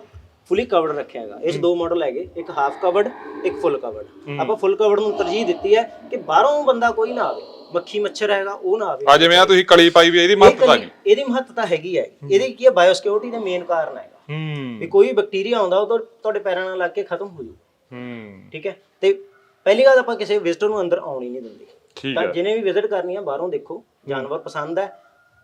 ਫੁੱਲੀ ਕਵਰਡ ਰੱਖਿਆ ਹੈਗਾ। ਇਹ 'ਚ ਦੋ ਮਾਡਲ ਹੈਗੇ ਇੱਕ ਹਾਫ ਕਵਰਡ ਇੱਕ ਫੁੱਲ ਕਵਰਡ ਆਪਾਂ ਫੁੱਲ ਕਵਰਡ ਨੂੰ ਤਰਜੀਹ ਦਿੱਤੀ ਹੈ ਕਿ ਬਾਹਰੋਂ ਬੰਦਾ ਕੋਈ ਨਾ ਆਵੇ। ਮੱਖੀ ਮੱਛਰ ਹੈਗਾ ਉਹ ਨਾ ਆਵੇ।
ਆ ਜਿਵੇਂ ਆ ਤੁਸੀਂ ਕਲੀ ਪਾਈ ਵੀ ਇਹਦੀ
ਇਹ
ਮਹੱਤਤਾ ਕੀ?
ਇਹਦੀ ਮਹੱਤਤਾ ਹੈਗੀ ਹੈ ਇਹਦੀ ਕੀ ਹੈ ਬਾਇਓ ਸਿਕਿਉਰਿਟੀ ਦਾ ਮੇਨ ਕਾਰਨ ਹੈਗਾ।
ਹੂੰ।
ਵੀ ਕੋਈ ਬੈਕਟੀਰੀਆ ਆਉਂਦਾ ਉਹ ਤਾਂ ਤੁਹਾਡੇ ਪੈਰਾਂ ਨਾਲ ਲੱਗ ਕੇ ਖਤਮ ਹੋ ਜੂ
ਹੂੰ।
ਠੀਕ ਹੈ? ਤੇ ਪਹਿਲੀ ਗੱਲ ਆਪਾਂ ਕਿਸੇ ਵਿਜ਼ਟਰ ਨੂੰ ਅੰਦਰ ਆਉਣ ਹੀ ਨਹੀਂ ਦਿੰਦੇ।
ਠੀਕ
ਤਾਂ
ਹੈ
ਜਿਹਨੇ ਵੀ ਵਿਜ਼ਿਟ ਕਰਨੀ ਆ ਬਾਹਰੋਂ ਦੇਖੋ। ਜਾਨਵਰ ਪਸੰਦ ਹੈ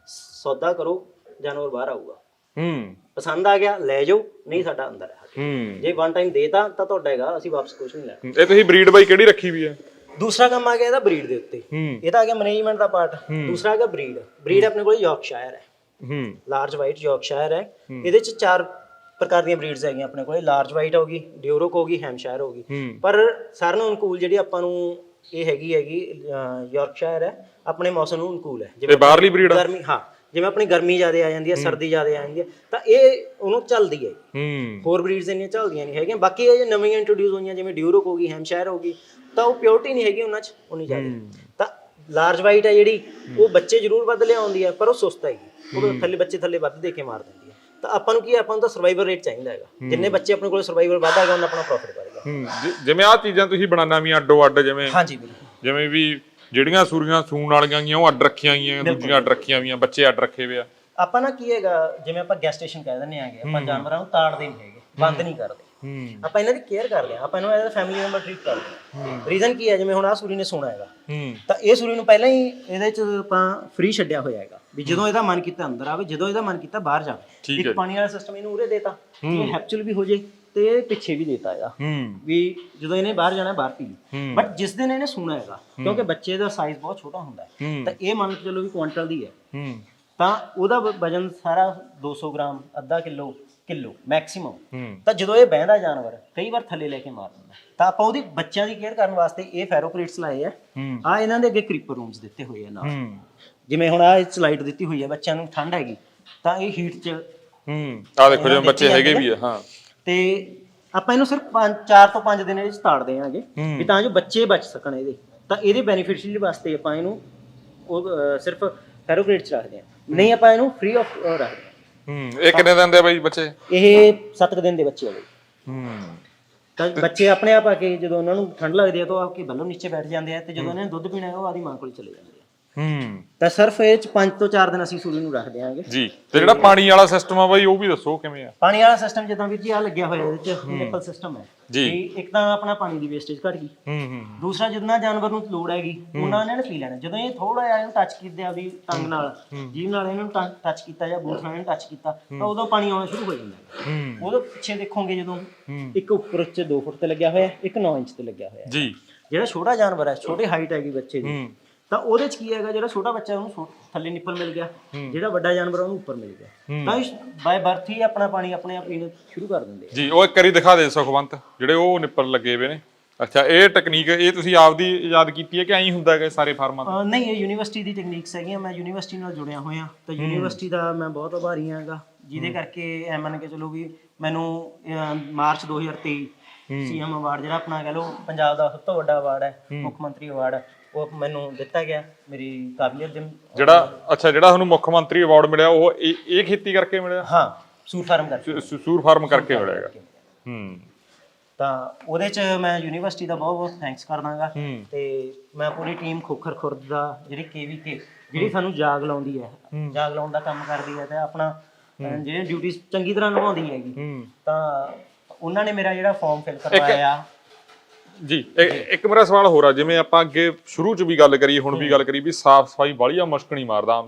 ਸੌਦਾ ਕਰੋ ਜਾਨਵਰ ਬਾਹਰ ਆਊਗਾ।
ਹੂੰ।
ਪਸੰਦ ਆ ਗਿਆ ਲੈ ਜਾਓ ਨਹੀਂ ਸਾਡਾ ਅੰਦਰ ਹੈ।
ਹੂੰ।
ਜੇ ਵਨ ਟਾਈਮ ਦੇਤਾ ਤਾਂ ਤੁਹਾਡਾ ਹੈਗਾ ਅਸੀਂ ਵਾਪਸ ਕੁਝ ਨਹੀਂ ਲੈਣਾ।
ਇਹ ਤੁਸੀਂ ਬਰੀਡ ਬਾਈ ਕਿਹੜੀ ਰੱਖੀ ਵੀ ਹੈ?
ਦੂਸਰਾ ਕੰਮ ਆ ਗਿਆ ਇਹਦਾ ਬਰੀਡ ਦੇ ਉੱਤੇ।
ਹੂੰ।
ਇਹ ਤਾਂ ਆ ਗਿਆ ਮੈਨੇਜਮੈਂਟ ਦਾ ਪਾਰਟ ਦੂਸਰਾ ਆ ਗਿਆ ਬਰੀਡ ਬਰੀਡ ਆਪਣੇ ਕੋਲ ਯਾਰਕਸ਼ਾਇਰ ਹੈ।
ਹੂੰ।
ਲਾਰਜ ਵਾਈਟ ਯਾਰਕਸ਼ਾਇਰ ਹੈ। ਇਹਦੇ ਚ ਚਾਰ ਪ੍ਰਕਾਰ ਦੀਆਂ ਬਰੀਡਸ ਹੈਗੀਆਂ ਆਪਣੇ ਕੋਲੇ। ਲਾਰਜ ਵਾਈਟ ਹੋਗੀ ਡਿਊਰੋਕ ਹੋਗੀ ਹੈਮਸ਼ਾਇਰ ਹੋਗੀ ਪਰ ਸਾਰਿਆਂ ਨੂੰ ਅਨੁਕੂਲ ਜਿਹੜੀ ਆਪਾਂ ਨੂੰ ਇਹ ਹੈਗੀ ਹੈਗੀ ਯਾਰਕਸ਼ਾਇਰ ਹੈ ਆਪਣੇ ਮੌਸਮ ਨੂੰ ਅਨੁਕੂਲ ਹੈ।
ਤੇ ਬਾਹਰਲੀ?
ਗਰਮੀ ਹਾਂ। ਜਿਵੇਂ ਆਪਣੀ ਗਰਮੀ ਜ਼ਿਆਦਾ ਆ ਜਾਂਦੀ ਹੈ ਸਰਦੀ ਜ਼ਿਆਦਾ ਆ ਜਾਂਦੀ ਹੈ ਤਾਂ ਇਹ ਉਹਨੂੰ ਚੱਲਦੀ ਹੈ।
ਹੂੰ।
ਹੋਰ ਬਰੀਡਸ ਇੰਨੀਆਂ ਚੱਲਦੀਆਂ ਨਹੀਂ ਹੈਗੀਆਂ। ਬਾਕੀ ਇਹ ਨਵੀਆਂ ਇੰਟਰੋਡਿਊਸ ਹੋਈਆਂ ਜਿਵੇਂ ਡਿਊਰੋਕ ਹੋ ਗਈ ਹੈਮਸ਼ਾਇਰ ਹੋ ਗਈ ਤਾਂ ਉਹ ਪਿਓਰਟੀ ਨਹੀਂ ਹੈਗੀ ਉਹਨਾਂ 'ਚ ਉਨੀ ਜ਼ਿਆਦਾ। ਤਾਂ ਲਾਰਜ ਵਾਈਟ ਹੈ ਜਿਹੜੀ ਉਹ ਬੱਚੇ ਜ਼ਰੂਰ ਵੱਧ ਲਿਆਉਂਦੀ ਹੈ ਪਰ ਉਹ ਸੁਸਤ ਹੈਗੀ। ਉਹ ਥੱਲੇ ਬੱਚੇ ਥੱਲੇ ਵੱਧ ਦੇ ਕੇ ਮਾਰ ਦਿੰਦੀ ਹੈ। ਤਾਂ ਆਪਾਂ ਨੂੰ ਕੀ ਆਪਾਂ ਨੂੰ ਤਾਂ ਸਰਵਾਈਵਲ ਰੇਟ ਚਾਹੀਦਾ ਹੈਗਾ। ਜਿੰਨੇ ਬੱਚੇ ਆਪਣੇ ਕੋਲ ਸਰਵਾਈਵਲ ਵੱਧ ਹੈਗਾ ਉਹਨਾਂ ਆਪਣਾ ਪ੍ਰੋਫਿਟ
ਜਿ- ਜਿਵੇਂ ਆਹ ਚੀਜ਼ਾਂ ਤੁਸੀਂ ਬਣਾਉਣਾ ਵੀ ਅੱਡੋ ਅੱਡ ਜਿਵੇਂ
ਹਾਂਜੀ ਬਿਲਕੁਲ।
ਜਿਵੇਂ ਵੀ ਜਿਹੜੀਆਂ ਸੂਰੀਆਂ ਸੂਣ ਵਾਲੀਆਂ ਗਈਆਂ ਉਹ ਅੱਡ ਰੱਖੀਆਂ ਗਈਆਂ ਦੂਜੀਆਂ ਅੱਡ ਰੱਖੀਆਂ ਗਈਆਂ ਬੱਚੇ ਅੱਡ ਰੱਖੇ ਹੋਏ ਆ।
ਆਪਾਂ ਨਾ ਕੀ ਹੈਗਾ ਜਿਵੇਂ ਆਪਾਂ ਗੈਸ ਸਟੇਸ਼ਨ ਕਹਿ ਦਿੰਦੇ ਆਂਗੇ ਆਪਾਂ ਜਾਨਵਰਾਂ ਨੂੰ ਤਾੜਦੇ ਨਹੀਂ ਹੈਗੇ ਬੰਦ ਨਹੀਂ ਕਰਦੇ। ਆਪਾਂ ਇਹਨਾਂ ਦੀ ਕੇਅਰ ਕਰਦੇ ਆ ਆਪਾਂ ਇਹਨੂੰ ਐਜ਼ ਫੈਮਿਲੀ ਮੈਂਬਰ ਟ੍ਰੀਟ ਕਰਦੇ ਹਾਂ। ਰੀਜ਼ਨ ਕੀ ਹੈ ਜਿਵੇਂ ਹੁਣ ਆ ਸੂਰੀ ਨੇ ਸੋਣਾ ਹੈਗਾ। ਤਾਂ ਇਹ ਸੂਰੀ ਨੂੰ ਪਹਿਲਾਂ ਹੀ ਇਹਦੇ ਚ ਆਪਾਂ ਫ੍ਰੀ ਛੱਡਿਆ ਹੋਇਆ ਹੈਗਾ ਵੀ ਜਦੋਂ ਇਹਦਾ ਮਨ ਕੀਤਾ ਅੰਦਰ ਆਵੇ ਜਦੋਂ ਇਹਦਾ ਮਨ ਕੀਤਾ ਬਾਹਰ ਜਾਵੇ। ਇੱਕ ਪਾਣੀ ਵਾਲਾ ਸਿਸਟਮ ਇਹਨੂੰ ਉਰੇ ਦੇਤਾ ਇਹ ਹੈਪਚੁਅਲ ਵੀ ਹੋ ਜੇ ਤੇ ਇਹ ਪਿੱਛੇ ਵੀ ਦੇਤਾ
ਹੂੰ।
ਵੀ ਜਦੋਂ ਇਹਨੇ ਬਾਹਰ ਜਾਣਾ ਬਾਹਰ ਪੀ। ਲਈ ਬਟ ਜਿਸ ਦਿਨ ਇਹਨੇ ਸੋਣਾ ਹੈਗਾ ਕਿਉਂਕਿ ਬੱਚੇ ਦਾ ਸਾਈਜ਼ ਬਹੁਤ ਛੋਟਾ ਹੁੰਦਾ ਹੈ ਤਾਂ ਇਹ ਮੰਨ ਕੇ ਚੱਲੋ ਵੀ ਕੁਆਂਟਲ ਦੀ ਹੈ।
ਹੂੰ।
ਤਾਂ ਉਹਦਾ ਵਜਨ ਸਾਰਾ 200 ਗ੍ਰਾਮ ਅੱਧਾ ਕਿਲੋ ਕਿਲੋ ਮੈਕਸਿਮਮ ਤਾਂ ਜਦੋਂ ਇਹ ਬਹਿੰਦਾ ਜਾਨਵਰ ਕਈ ਵਾਰ ਥੱਲੇ ਲੈ ਕੇ ਮਾਰ ਦਿੰਦਾ ਤਾਂ ਆਪਾਂ ਉਹਦੀ ਬੱਚਿਆਂ ਦੀ ਕੇਅਰ ਕਰਨ ਵਾਸਤੇ ਇਹ ਫੈਰੋਕ੍ਰੀਟਸ ਲਾਏ ਆ। ਆ ਇਹਨਾਂ ਦੇ ਅੱਗੇ ਕ੍ਰੀਪਰ ਰੂਮਸ ਦਿੱਤੇ ਹੋਏ ਆ ਨਾਲ। ਜਿਵੇਂ ਹੁਣ ਆ ਸਲਾਈਡ ਦਿੱਤੀ ਹੋਈ ਹੈ ਬੱਚਿਆਂ ਨੂੰ ਠੰਡ ਹੈਗੀ ਤਾਂ ਇਹ ਹੀਟ 'ਚ
ਹੂੰ। ਆ ਦੇਖੋ ਜਿਵੇਂ ਬੱਚੇ ਹੈਗੇ ਵੀ ਆ ਹਾਂ।
ਤੇ ਆਪਾਂ ਇਹਨੂੰ ਸਿਰਫ 4 ਤੋਂ 5 ਦਿਨ ਇਹਦੇ 'ਚ ਤਾੜਦੇ ਆਂਗੇ ਵੀ ਤਾਂ ਜੋ ਬੱਚੇ ਬਚ ਸਕਣ ਇਹਦੇ। ਤਾਂ ਇਹਦੇ ਬੈਨੀਫਿਸ਼ੀਅਲ ਵਾਸਤੇ ਆਪਾਂ ਇਹਨੂੰ ਉਹ ਅਹ, ਸਿਰਫ ਫੈਰੋਕ੍ਰੀਟ 'ਚ ਰੱਖਦੇ ਆ ਨਹੀਂ ਆਪਾਂ ਇਹਨੂੰ ਫ੍ਰੀ ਆਫ ਰੱਖਦੇ ਆ
ਹੂੰ ਇਹ ਕਿੰਨੇ ਦਿਨ ਦੇ ਬਾਈ ਬੱਚੇ?
ਇਹ 7 ਦਿਨ ਦੇ ਬੱਚੇ ਆ ਬਈ।
ਹੂੰ।
ਤਾਂ ਬੱਚੇ ਆਪਣੇ ਆਪ ਆ ਕੇ ਜਦੋਂ ਉਹਨਾਂ ਨੂੰ ਠੰਡ ਲੱਗਦੀ ਹੈ ਤਾਂ ਉਹ ਆ ਕੇ ਬੱਲੋਂ ਨੀਚੇ ਬੈਠ ਜਾਂਦੇ ਆ ਤੇ ਜਦੋਂ ਇਹਨਾਂ ਨੇ ਦੁੱਧ ਪੀਣਾ ਹੈ ਉਹ ਆਦੀ ਮਾਂ ਕੋਲ ਚਲੇ ਜਾਂਦੇ ਆ।
ਹੂੰ।
ਤਾਂ ਸਿਰਫ ਇਹ ਚ 5 ਤੋਂ 4 ਦਿਨ ਅਸੀਂ ਸੂਰੀ ਨੂੰ ਰੱਖਦੇ ਆਂਗੇ।
ਜੀ ਤੇ ਜਿਹੜਾ ਪਾਣੀ ਵਾਲਾ ਸਿਸਟਮ ਆ ਬਾਈ ਉਹ ਵੀ ਦੱਸੋ ਕਿਵੇਂ ਆ?
ਪਾਣੀ ਵਾਲਾ ਸਿਸਟਮ ਜਿੱਦਾਂ ਵੀਰ ਜੀ ਆ ਲੱਗਿਆ ਹੋਇਆ ਇਹਦੇ ਚ ਨਿਪਲ ਸਿਸਟਮ ਹੈ।
ਜੀ।
ਇੱਕ ਤਾਂ ਆਪਣਾ ਪਾਣੀ ਦੀ ਵੇਸਟੇਜ ਘਟ ਗਈ।
ਹੂੰ ਹੂੰ
ਦੂਸਰਾ ਜਿੰਨਾ ਜਾਨਵਰ ਨੂੰ ਲੋੜ ਹੈਗੀ ਉਹਨਾਂ ਨੇ ਪੀ ਲੈਣਾ। ਜਦੋਂ ਇਹ ਥੋੜਾ ਜਿਹਾ ਇਹਨੂੰ ਟੱਚ ਕਰਦੇ ਆ ਵੀ ਟੰਗ ਨਾਲ ਜੀਭ ਨਾਲ ਇਹਨੂੰ ਟੱਚ ਕੀਤਾ ਜਾਂ ਬੂਥ ਨਾਲ ਇਹਨੂੰ ਟੱਚ ਕੀਤਾ ਤਾਂ ਉਦੋਂ ਪਾਣੀ ਆਉਣਾ ਸ਼ੁਰੂ ਹੋ ਜਾਂਦਾ। ਉਹਦੇ ਪਿੱਛੇ ਦੇਖੋਗੇ ਜਦੋਂ ਇੱਕ ਉੱਪਰ ਚ 2 ਫੁੱਟ ਤੇ ਲੱਗਿਆ ਹੋਇਆ ਇੱਕ 9 ਇੰਚ ਤੇ ਲੱਗਿਆ ਹੋਇਆ।
ਜੀ।
ਜਿਹੜਾ ਛੋਟਾ ਜਾਨਵਰ ਹੈ ਛੋਟੀ ਹਾਈਟ ਹੈਗੀ ਬੱਚੇ ਦੀ
ਹੂੰ।
ਤਾਂ ਉਹਦੇ ਚ ਕੀ ਹੈਗਾ ਜਿਹੜਾ ਛੋਟਾ ਬੱਚਾ ਉਹਨੂੰ ਥੱਲੇ ਨਿੱਪਲ ਮਿਲ ਗਿਆ ਜਿਹੜਾ ਵੱਡਾ ਜਾਨਵਰ ਆ ਉਹਨੂੰ ਉੱਪਰ ਮਿਲ ਗਿਆ। ਤਾਂ ਬਾਈ ਬਰਥ ਹੀ ਆਪਣਾ ਪਾਣੀ ਆਪਣੇ ਆਪ ਪੀਣਾ ਸ਼ੁਰੂ ਕਰ ਦਿੰਦੇ ਆ।
ਜੀ ਉਹ ਇੱਕ ਵਾਰੀ ਦਿਖਾ ਦੇ ਸੁਖਵੰਤ ਜਿਹੜੇ ਉਹ ਨਿੱਪਲ ਲੱਗੇ ਹੋਏ ਨੇ। ਅੱਛਾ ਇਹ ਟੈਕਨੀਕ ਇਹ ਤੁਸੀਂ ਆਪਦੀ ਇਜਾਦ ਕੀਤੀ ਹੈ ਕਿ ਐਂ ਹੀ ਹੁੰਦਾ ਹੈ ਸਾਰੇ ਫਾਰਮਾਂ ਤੇ?
ਅਹ ਨਹੀਂ ਇਹ ਯੂਨੀਵਰਸਿਟੀ ਦੀ ਟੈਕਨੀਕਸ ਹੈਗੀਆਂ ਮੈਂ ਯੂਨੀਵਰਸਿਟੀ ਨਾਲ ਜੁੜਿਆ ਹੋਇਆ। ਤਾਂ ਯੂਨੀਵਰਸਿਟੀ ਦਾ ਮੈਂ ਬਹੁਤ ਆਭਾਰੀ ਹਾਂਗਾ। ਜਿਹਦੇ ਕਰਕੇ ਐ ਮੰਨ ਕੇ ਚਲੋ ਵੀ ਮੈਨੂੰ ਅਹ, ਮਾਰਚ 2023 ਸੀਐਮ ਅਵਾਰਡ ਜਿਹੜਾ ਆਪਣਾ ਕਹ ਲਓ ਪੰਜਾਬ ਦਾ ਸਭ ਤੋਂ ਵੱਡਾ ਅਵਾਰਡ ਹੈ ਮੁੱਖ ਮੰਤਰੀ ਅਵਾਰਡ ਉਹ ਮੈਨੂੰ ਦਿੱਤਾ ਗਿਆ ਮੇਰੀ ਕਾਬਲੀਅਤ ਦੇ
ਜਿਹੜਾ ਅੱਛਾ ਜਿਹੜਾ ਤੁਹਾਨੂੰ ਮੁੱਖ ਮੰਤਰੀ ਅਵਾਰਡ ਮਿਲਿਆ ਉਹ ਇਹ ਇਹ ਖੇਤੀ ਕਰਕੇ ਮਿਲਿਆ?
ਹਾਂ ਸੂਰ ਫਾਰਮ ਕਰਕੇ
ਸੂ- ਸੂਰ ਫਾਰਮ ਕਰਕੇ ਮਿਲਿਆਗਾ ਹੂੰ।
ਤਾਂ ਉਹਦੇ ਚ ਮੈਂ ਯੂਨੀਵਰਸਿਟੀ ਦਾ ਬਹੁਤ ਬਹੁਤ ਥੈਂਕਸ ਕਰਦਾਗਾ।
ਹੂੰ।
ਤੇ ਮੈਂ ਪੂਰੀ ਟੀਮ ਖੋਖਰ ਖੁਰਦ ਦਾ ਜਿਹੜੀ ਕੇਵੀਕੇ ਜਿਹੜੀ ਸਾਨੂੰ ਜਾਗ ਲਾਉਂਦੀ ਹੈ। ਜਾਗ ਲਾਉਣ ਦਾ ਕੰਮ ਕਰਦੀ ਹੈ ਤੇ ਆਪਣਾ ਅਹ, ਜਿਹੜੀਆਂ ਡਿਊਟੀਆਂ ਚੰਗੀ ਤਰ੍ਹਾਂ ਨਿਭਾਉਂਦੀ ਹੈਗੀ।
ਹੂੰ।
ਤਾਂ ਉਹਨਾਂ ਨੇ ਮੇਰਾ ਜਿਹੜਾ ਫਾਰਮ ਫਿਲ ਕਰਵਾਇਆ।
ਜੀ ਇੱਕ ਮੇਰਾ ਸਵਾਲ ਹੋਰ ਆ ਜਿਵੇਂ ਆਪਾਂ ਅੱਗੇ ਸ਼ੁਰੂ ਚ ਵੀ ਗੱਲ ਕਰੀ ਹੁਣ ਵੀ ਗੱਲ ਕਰੀ ਵੀ ਸਾਫ਼ ਸਫ਼ਾਈ ਬਾਲੀਆ ਮੁਸ਼ਕ ਨਹੀਂ ਮਾਰਦਾ ਆਮ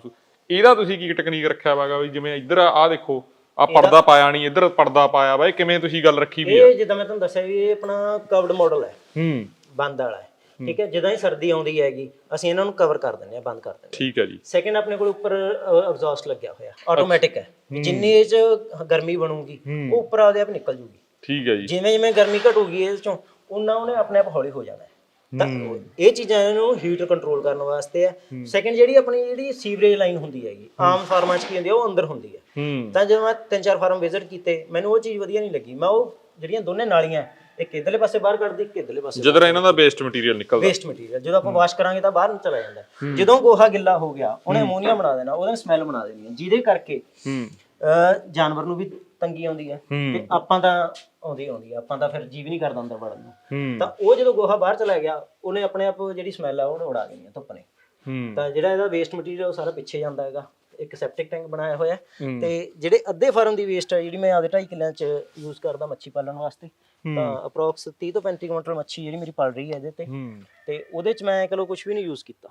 ਇਹਦਾ ਤੁਸੀਂ ਕੀ ਟੈਕਨੀਕ ਰੱਖਿਆ ਵਾਗਾ ਵੀ ਜਿਵੇਂ ਇੱਧਰ ਆ ਦੇਖੋ ਆ ਪਰਦਾ ਪਾਇਆ ਨਹੀਂ ਇੱਧਰ ਪਰਦਾ ਪਾਇਆ ਵਾ ਇਹ ਕਿਵੇਂ ਤੁਸੀਂ ਗੱਲ ਰੱਖੀ ਵੀ ਆ?
ਇਹ ਜਿੱਦਾਂ ਮੈਂ ਤੁਹਾਨੂੰ ਦੱਸਿਆ ਵੀ ਇਹ ਆਪਣਾ ਕਵਰਡ ਮਾਡਲ ਹੈ।
ਹੂੰ।
ਬੰਦ ਵਾਲਾ ਹੈ। ਠੀਕ ਹੈ ਜਦੋਂ ਹੀ ਸਰਦੀ ਆਉਂਦੀ ਹੈਗੀ ਅਸੀਂ ਇਹਨਾਂ ਨੂੰ ਕਵਰ ਕਰ ਦਿੰਦੇ ਆ ਬੰਦ ਕਰ ਦਿੰਦੇ
ਠੀਕ ਹੈ ਜੀ।
ਸੈਕਿੰਡ ਆਪਣੇ ਕੋਲ ਉੱਪਰ ਐਗਜ਼ੌਸਟ ਲੱਗਿਆ ਹੋਇਆ ਆਟੋਮੈਟਿਕ ਹੈ। ਜਿੰਨੀ ਇਹ ਚ ਗਰਮੀ ਬਣੂਗੀ ਉਹ ਉੱਪਰ ਆਪਦੇ ਆਪ ਨਿਕਲ ਜੂਗੀ।
ਠੀਕ ਹੈ ਜੀ।
ਜਿਵੇਂ ਜਿਵੇਂ ਗਰਮੀ ਘਟੂਗੀ ਇਹ ਚੋਂ ਉਹਨਾਂ ਉਹਨੇ ਆਪਣੇ ਆਪ ਹੌਲੀ ਹੋ ਜਾਣਾ ਹੈ। ਤਾਂ ਇਹ ਚੀਜ਼ਾਂ ਇਹਨੂੰ ਹੀਟ ਕੰਟਰੋਲ ਕਰਨ ਵਾਸਤੇ ਹੈ। ਸੈਕੰਡ ਜਿਹੜੀ ਆਪਣੀ ਜਿਹੜੀ ਸੀਵਰੇਜ ਲਾਈਨ ਹੁੰਦੀ ਹੈਗੀ ਆਮ ਫਾਰਮਾਂ 'ਚ ਕੀ ਹੁੰਦੀ ਹੈ ਉਹ ਅੰਦਰ ਹੁੰਦੀ ਹੈ
ਹੂੰ।
ਤਾਂ ਜਦੋਂ ਮੈਂ ਤਿੰਨ ਚਾਰ ਫਾਰਮ ਵਿਜ਼ਿਟ ਕੀਤੇ ਮੈਨੂੰ ਉਹ ਚੀਜ਼ ਵਧੀਆ ਨਹੀਂ ਲੱਗੀ। ਮੈਂ ਉਹ ਜਿਹੜੀਆਂ ਦੋਨੇ ਨਾਲੀਆਂ ਇੱਕ ਇਧਰਲੇ ਪਾਸੇ ਬਾਹਰ ਕੱਢਦੀ ਇੱਕ ਇਧਰਲੇ ਪਾਸੇ
ਜਦੋਂ ਇਹਨਾਂ ਦਾ ਵੇਸਟ ਮਟੀਰੀਅਲ ਨਿਕਲਦਾ।
ਵੇਸਟ ਮਟੀਰੀਅਲ ਜਦੋਂ ਆਪਾਂ ਵਾਸ਼ ਕਰਾਂਗੇ ਤਾਂ ਬਾਹਰ ਨੂੰ ਚਲਾ ਜਾਂਦਾ। ਹੈ। ਜਦੋਂ ਗੋਹਾ ਗਿੱਲਾ ਹੋ ਗਿਆ ਉਹਨੇ ਅਮੋਨੀਆ ਬਣਾ ਦੇਣਾ ਉਹਦੇ ਸਮੈਲ ਬਣਾ ਦੇਣੀ ਹੈ ਜਿਹਦੇ ਕਰਕੇ
ਹੂੰ।
ਅਹ ਜਾਨਵਰ ਨੂੰ ਵੀ ਤੰਗੀ ਆਉਂਦੀ ਹੈ
ਹੂੰ।
ਤੇ ਆਪਾਂ ਤਾਂ ਆਉਂਦੀ ਆਉਂਦੀ ਹੈ ਆਪਾਂ ਤਾਂ ਫਿਰ ਜੀਵ ਨਹੀਂ ਕਰਦਾ ਅੰਦਰ ਵੜਨ ਨੂੰ।
ਹੂੰ।
ਤਾਂ ਉਹ ਜਦੋਂ ਗੋਹਾ ਬਾਹਰ ਚਲਾ ਗਿਆ ਉਹਨੇ ਆਪਣੇ ਆਪ ਜਿਹੜੀ ਸਮੈਲ ਆ ਉਹਨੇ ਉਡਾ ਦੇਣੀ ਹੈ ਧੁੱਪ ਨੇ।
ਹੂੰ।
ਤਾਂ ਜਿਹੜਾ ਇਹਦਾ ਵੇਸਟ ਮਟੀਰੀਅਲ ਉਹ ਸਾਰਾ ਪਿੱਛੇ ਜਾਂਦਾ ਹੈਗਾ। ਇੱਕ ਸੈਪਟਿਕ ਟੈਂਕ ਬਣਾਇਆ ਹੋਇਆ। ਹੈ।
ਹੂੰ।
ਤੇ ਜਿਹੜੇ ਅੱਧੇ ਫਾਰਮ ਦੀ ਵੇਸਟ ਹੈ ਜਿਹੜੀ ਮੈਂ ਆਦੇ 2.5 ਕਿੱਲਿਆਂ ਚ ਯੂਜ਼ ਕਰਦਾ ਮੱਛੀ ਪਾਲਣ ਵਾਸਤੇ ਤਾਂ ਅਪਰੋਕਸ 30 ਤੋਂ 35 ਕੁਇੰਟਲ ਮੱਛੀ ਜਿਹੜੀ ਮੇਰੀ ਪਲ ਰਹੀ ਹੈ ਇਹਦੇ ਤੇ।
ਹੂੰ।
ਤੇ ਉਹਦੇ ਚ ਮੈਂ ਕਹ ਕੁਝ ਵੀ ਨਹੀਂ ਯੂਜ਼ ਕੀਤਾ।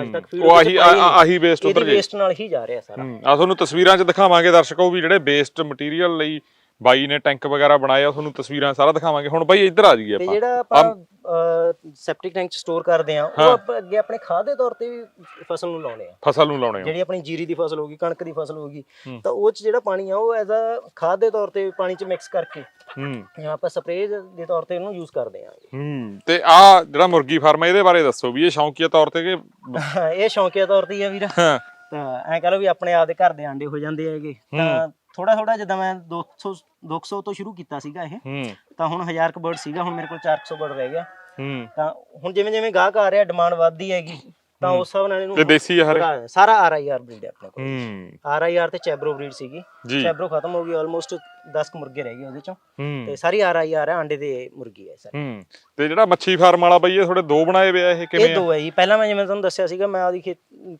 ਅੱਜ ਤੱਕ
ਉਹ ਆਹੀ। ਆਹੀ ਵੇਸਟ ਉਧਰ
ਇਹਦੀ ਵੇਸਟ ਨਾਲ ਹੀ ਜਾ ਰਿਹਾ ਸਾਰਾ।
ਆ ਤੁਹਾਨੂੰ ਤਸਵੀਰਾਂ 'ਚ ਦਿਖਾਵਾਂਗੇ ਦਰਸ਼ਕੋ ਵੀ ਜਿਹੜੇ ਵੇਸਟ ਮਟੀਰੀਅਲ ਲਈ ਬਾਈ ਨੇ ਟੈਂਕ ਵਗੈਰਾ ਬਣਾਇਆ ਤੁਹਾਨੂੰ ਤਸਵੀਰਾਂ ਸਾਰਾ ਦਿਖਾਵਾਂਗੇ। ਹੁਣ ਬਾਈ ਇੱਧਰ ਆ ਜਾਈਏ
ਤੇ
ਆਪਾਂ।
ਜਿਹੜਾ ਆਪਾਂ ਸੈਪਟਿਕ ਟੈਂਕ ਚ ਸਟੋਰ ਕਰਦੇ ਆ ਉਹ ਆਪਾਂ ਅੱਗੇ ਆਪਣੇ ਖਾਦ ਦੇ ਤੌਰ ਤੇ ਵੀ ਫਸਲ ਨੂੰ ਲਾਉਣੇ ਆ।
ਫਸਲ ਨੂੰ ਲਾਉਣੇ ਹੋ
ਜਿਹੜੀ ਆਪਣੀ ਜੀਰੀ ਦੀ ਫਸਲ ਹੋਗੀ ਕਣਕ ਦੀ ਫਸਲ ਹੋਗੀ
ਹੂੰ।
ਤਾਂ ਉਹ ਚ ਜਿਹੜਾ ਪਾਣੀ ਆ ਉਹ ਐਜ਼ ਅ ਖਾਦ ਦੇ ਤੌਰ ਤੇ ਪਾਣੀ ਚ ਮਿਕਸ ਕਰਕੇ
ਹੂੰ।
ਆਪਾਂ ਸਪਰੇਅ ਦੇ ਤੌਰ ਤੇ ਇਹਨੂੰ ਯੂਜ਼ ਕਰਦੇ ਆ
ਹੂੰ। ਤੇ ਆ ਜਿਹੜਾ ਮੁਰਗੀ ਫਾਰਮ ਹੈ ਇਹਦੇ ਬਾਰੇ ਦੱਸੋ ਵੀ ਇਹ ਸ਼ੌਂਕੀਆ ਤੌਰ ਤੇ ਕਿ [laughs]
ਇਹ ਸ਼ੌਂਕੀਆ ਤੌਰ ਤੇ ਹੀ ਆ ਵੀਰ।
ਹਾਂ।
ਤਾਂ ਐਂ ਕਹ ਲਓ ਵੀ ਆਪਣੇ ਆਪ ਦੇ ਘਰ ਦੇ ਆਂਡੇ ਹੋ ਜਾਂਦੇ ਹੈਗੇ। ਤਾਂ ਥੋੜਾ ਥੋੜਾ ਜਿੱਦਾਂ ਮੈਂ 200 200 ਤੋਂ ਸ਼ੁਰੂ ਕੀਤਾ ਸੀਗਾ ਇਹ।
ਹੂੰ।
ਤਾਂ ਹੁਣ 1000 ਕ ਬਰਡ ਸੀਗਾ ਹੁਣ ਮੇਰੇ ਕੋਲ 400 ਬਰਡ ਰਹਿ ਗਿਆ।
ਹੂੰ।
ਤਾਂ ਹੁਣ ਜਿਵੇਂ ਜਿਵੇਂ ਗਾਹਕ ਆ ਰਿਹਾ ਡਿਮਾਂਡ ਵੱਧਦੀ ਹੈਗੀ। ਤਾਂ ਉਸ ਹਿਸਾਬ ਨਾਲ ਇਹਨੂੰ
ਤੇ ਦੇਸੀ ਆ ਹਰੇ
ਵਧਾ- ਸਾਰਾ ਆਰਆਈਆਰ ਬਰੀਡ ਹੈ ਆਪਣੇ ਕੋਲ।
ਹੂੰ।
ਆਰਆਈਆਰ ਤੇ ਚੈਬਰੋ ਬਰੀਡ ਸੀਗੀ।
ਜੀ।
ਚੈਬਰੋ ਖਤਮ ਹੋ ਗਈ ਆਲਮੋਸਟ 10 ਕੁ ਮੁਰਗੇ ਰਹਿ ਗਏ ਉਹਦੇ ਚੋਂ।
ਹੂੰ।
ਤੇ ਸਾਰੀ ਆਰਆਈਆਰ ਹੈ ਆਂਡੇ ਦੇ ਮੁਰਗੀ ਹੈ ਸਰ।
ਹੂੰ। ਤੇ ਜਿਹੜਾ ਮੱਛੀ ਫਾਰਮ ਵਾਲਾ ਬਾਈ ਇਹ ਥੋੜੇ ਦੋ ਬਣਾਏ ਵੇ ਆ ਇਹ ਕਿਵੇਂ
ਇਹ
ਆ
ਦੋ ਹੈ ਜੀ। ਪਹਿਲਾਂ ਮੈਂ ਜਿਵੇਂ ਤੁਹਾਨੂੰ ਦੱਸਿਆ ਸੀਗਾ ਮੈਂ ਆਦੀ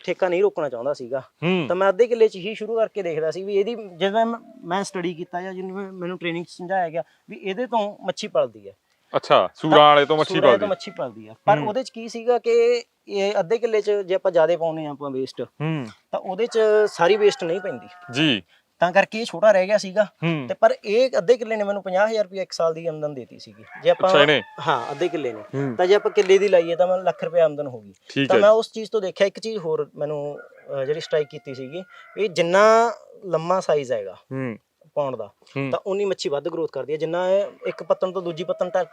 ਠੇਕਾ ਨਹੀਂ ਰੋਕਣਾ ਚਾਹੁੰਦਾ ਸੀਗਾ।
ਹੂੰ।
ਤਾਂ ਮੈਂ ਅੱਧੇ ਕਿੱਲੇ 'ਚ ਹੀ ਸ਼ੁਰੂ ਕਰਕੇ ਦੇਖਦਾ ਸੀ ਵੀ ਇਹਦੀ ਜਦੋਂ ਮੈਂ- ਮੈਂ ਸਟੱਡੀ ਕੀਤਾ ਜਾਂ ਜਿਵੇਂ ਮੈਨੂੰ ਟ੍ਰੇਨਿੰਗ ਸਮਝਾਇਆ ਗਿਆ ਵੀ ਇਹਦੇ ਤੋਂ ਮੱਛੀ ਪਲਦੀ ਹੈ।
ਅੱਛਾ ਸੂਰਾਂ ਵਾਲੇ ਤੋਂ ਮੱਛੀ
ਸੂਰਾਂ ਤੋਂ
ਪਾਲਦੀ
ਮੱਛੀ ਪਲਦੀ ਹੈ। ਪਰ ਉਹਦੇ 'ਚ ਕੀ ਸੀਗਾ ਕਿ ਇਹ ਅੱਧੇ ਕਿੱਲੇ 'ਚ ਜੇ ਆਪਾਂ ਜ਼ਿਆਦਾ ਪਾਉਨੇ ਆ ਆਪਾਂ ਵੇਸਟ
ਹੂੰ।
ਤਾਂ ਉਹਦੇ 'ਚ ਸਾਰੀ ਵੇਸਟ ਨਹੀਂ ਪੈਂਦੀ।
ਜੀ।
ਤਾਂ ਕਰਕੇ ਇਹ ਛੋਟਾ ਰਹਿ ਗਿਆ ਸੀਗਾ।
ਹੂੰ।
ਤੇ ਪਰ ਇਹ ਅੱਧੇ ਕਿੱਲੇ ਨੇ ਮੈਨੂੰ 50000 ਰੁਪਏ ਇੱਕ ਸਾਲ ਦੀ ਆਮਦਨ ਦੇਤੀ ਸੀਗੀ। ਜੇ ਆਪਾਂ
ਅੱਛਾ ਇਹਨੇ?
ਹਾਂ ਅੱਧੇ ਕਿੱਲੇ ਨੇ।
ਹੂੰ।
ਤਾਂ ਜੇ ਆਪਾਂ ਕਿੱਲੇ ਦੀ ਲਾਈਏ ਤਾਂ ਮੈਨੂੰ ਲੱਖ ਰੁਪਏ ਆਮਦਨ ਹੋਗੀ
ਠੀਕ
ਤਾਂ
ਹੈ
ਮੈਂ ਉਸ ਚੀਜ਼ ਤੋਂ ਦੇਖਿਆ ਇੱਕ ਚੀਜ਼ ਹੋਰ ਮੈਨੂੰ ਅਹ, ਜਿਹੜੀ ਸਟ੍ਰਾਈਕ ਕੀਤੀ ਸੀਗੀ ਵੀ ਜਿੰਨਾ ਲੰਮਾ ਸਾਈਜ਼ ਹੈਗਾ
ਹੂੰ।
ਪਾਉਣ ਦਾ ਤਾਂ ਉਨੀ ਮੱਛੀ ਵੱਧ ਗਰੋਥ ਕਰਦੀ ਹੈ। ਜਿੰਨਾ ਇਹ ਇੱਕ ਪੱਤਨ ਤੋਂ ਦੂਜੀ ਪੱਤਨ ਤੱਕ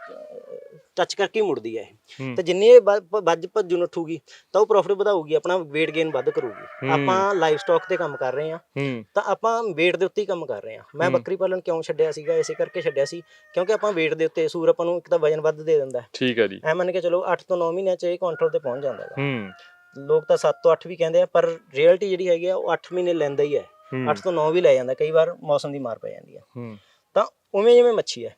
ਟੱਚ ਕਰਕੇ ਮੁੜਦੀ ਹੈ ਇਹ। ਤੇ ਜਿੰਨੀ ਇਹ ਵੱਜ ਭੱਜੂ ਨੱਠੂਗੀ ਤਾਂ ਉਹ ਪ੍ਰੋਫਿਟ ਵਧਾਊਗੀ ਆਪਣਾ weight gain ਵੱਧ ਕਰੂਗੀ। ਆਪਾਂ ਲਾਈਵ ਸਟਾਕ ਤੇ ਕੰਮ ਕਰ ਰਹੇ ਹੂੰ। ਤਾਂ ਆਪਾਂ weight ਦੇ ਉੱਤੇ ਹੀ ਕੰਮ ਕਰ ਰਹੇ ਹਾਂ। ਮੈਂ ਬੱਕਰੀ ਪਾਲਣ ਕਿਉਂ ਛੱਡਿਆ ਸੀਗਾ ਇਸੇ ਕਰਕੇ ਛੱਡਿਆ ਸੀ ਕਿਉਂਕਿ ਆਪਾਂ weight ਦੇ ਉੱਤੇ ਸੂਰ ਆਪਾਂ ਨੂੰ ਇੱਕ ਤਾਂ ਵਜਨ ਵੱਧ ਦੇ ਦਿੰਦਾ।
ਠੀਕ ਹੈ ਜੀ।
ਐ ਮੰਨ ਕੇ ਚਲੋ 8 ਤੋਂ 9 ਮਹੀਨਿਆਂ ਚ ਇਹ ਕੰਟਰੋਲ ਤੇ ਪਹੁੰਚ ਜਾਂਦਾ ਹੈ। ਲੋਕ ਤਾਂ 7 ਤੋਂ 8 ਵੀ ਕਹਿੰਦੇ ਆ ਪਰ ਰਿਐਲਿਟੀ ਜਿਹੜੀ ਹੈਗੀ ਆ ਉਹ 8 ਮਹੀਨੇ ਲੈਂਦਾ ਹੈ ਹੂੰ। 8 ਤੋਂ 9 ਵੀ ਲੈ ਜਾਂਦਾ ਕਈ ਵਾਰ ਮੌਸਮ ਦੀ ਮਾਰ ਪੈ ਜਾਂਦੀ ਹੈ। ਤਾਂ ਉਵੇਂ ਜਿਵੇਂ ਮੱਛੀ ਹੈ।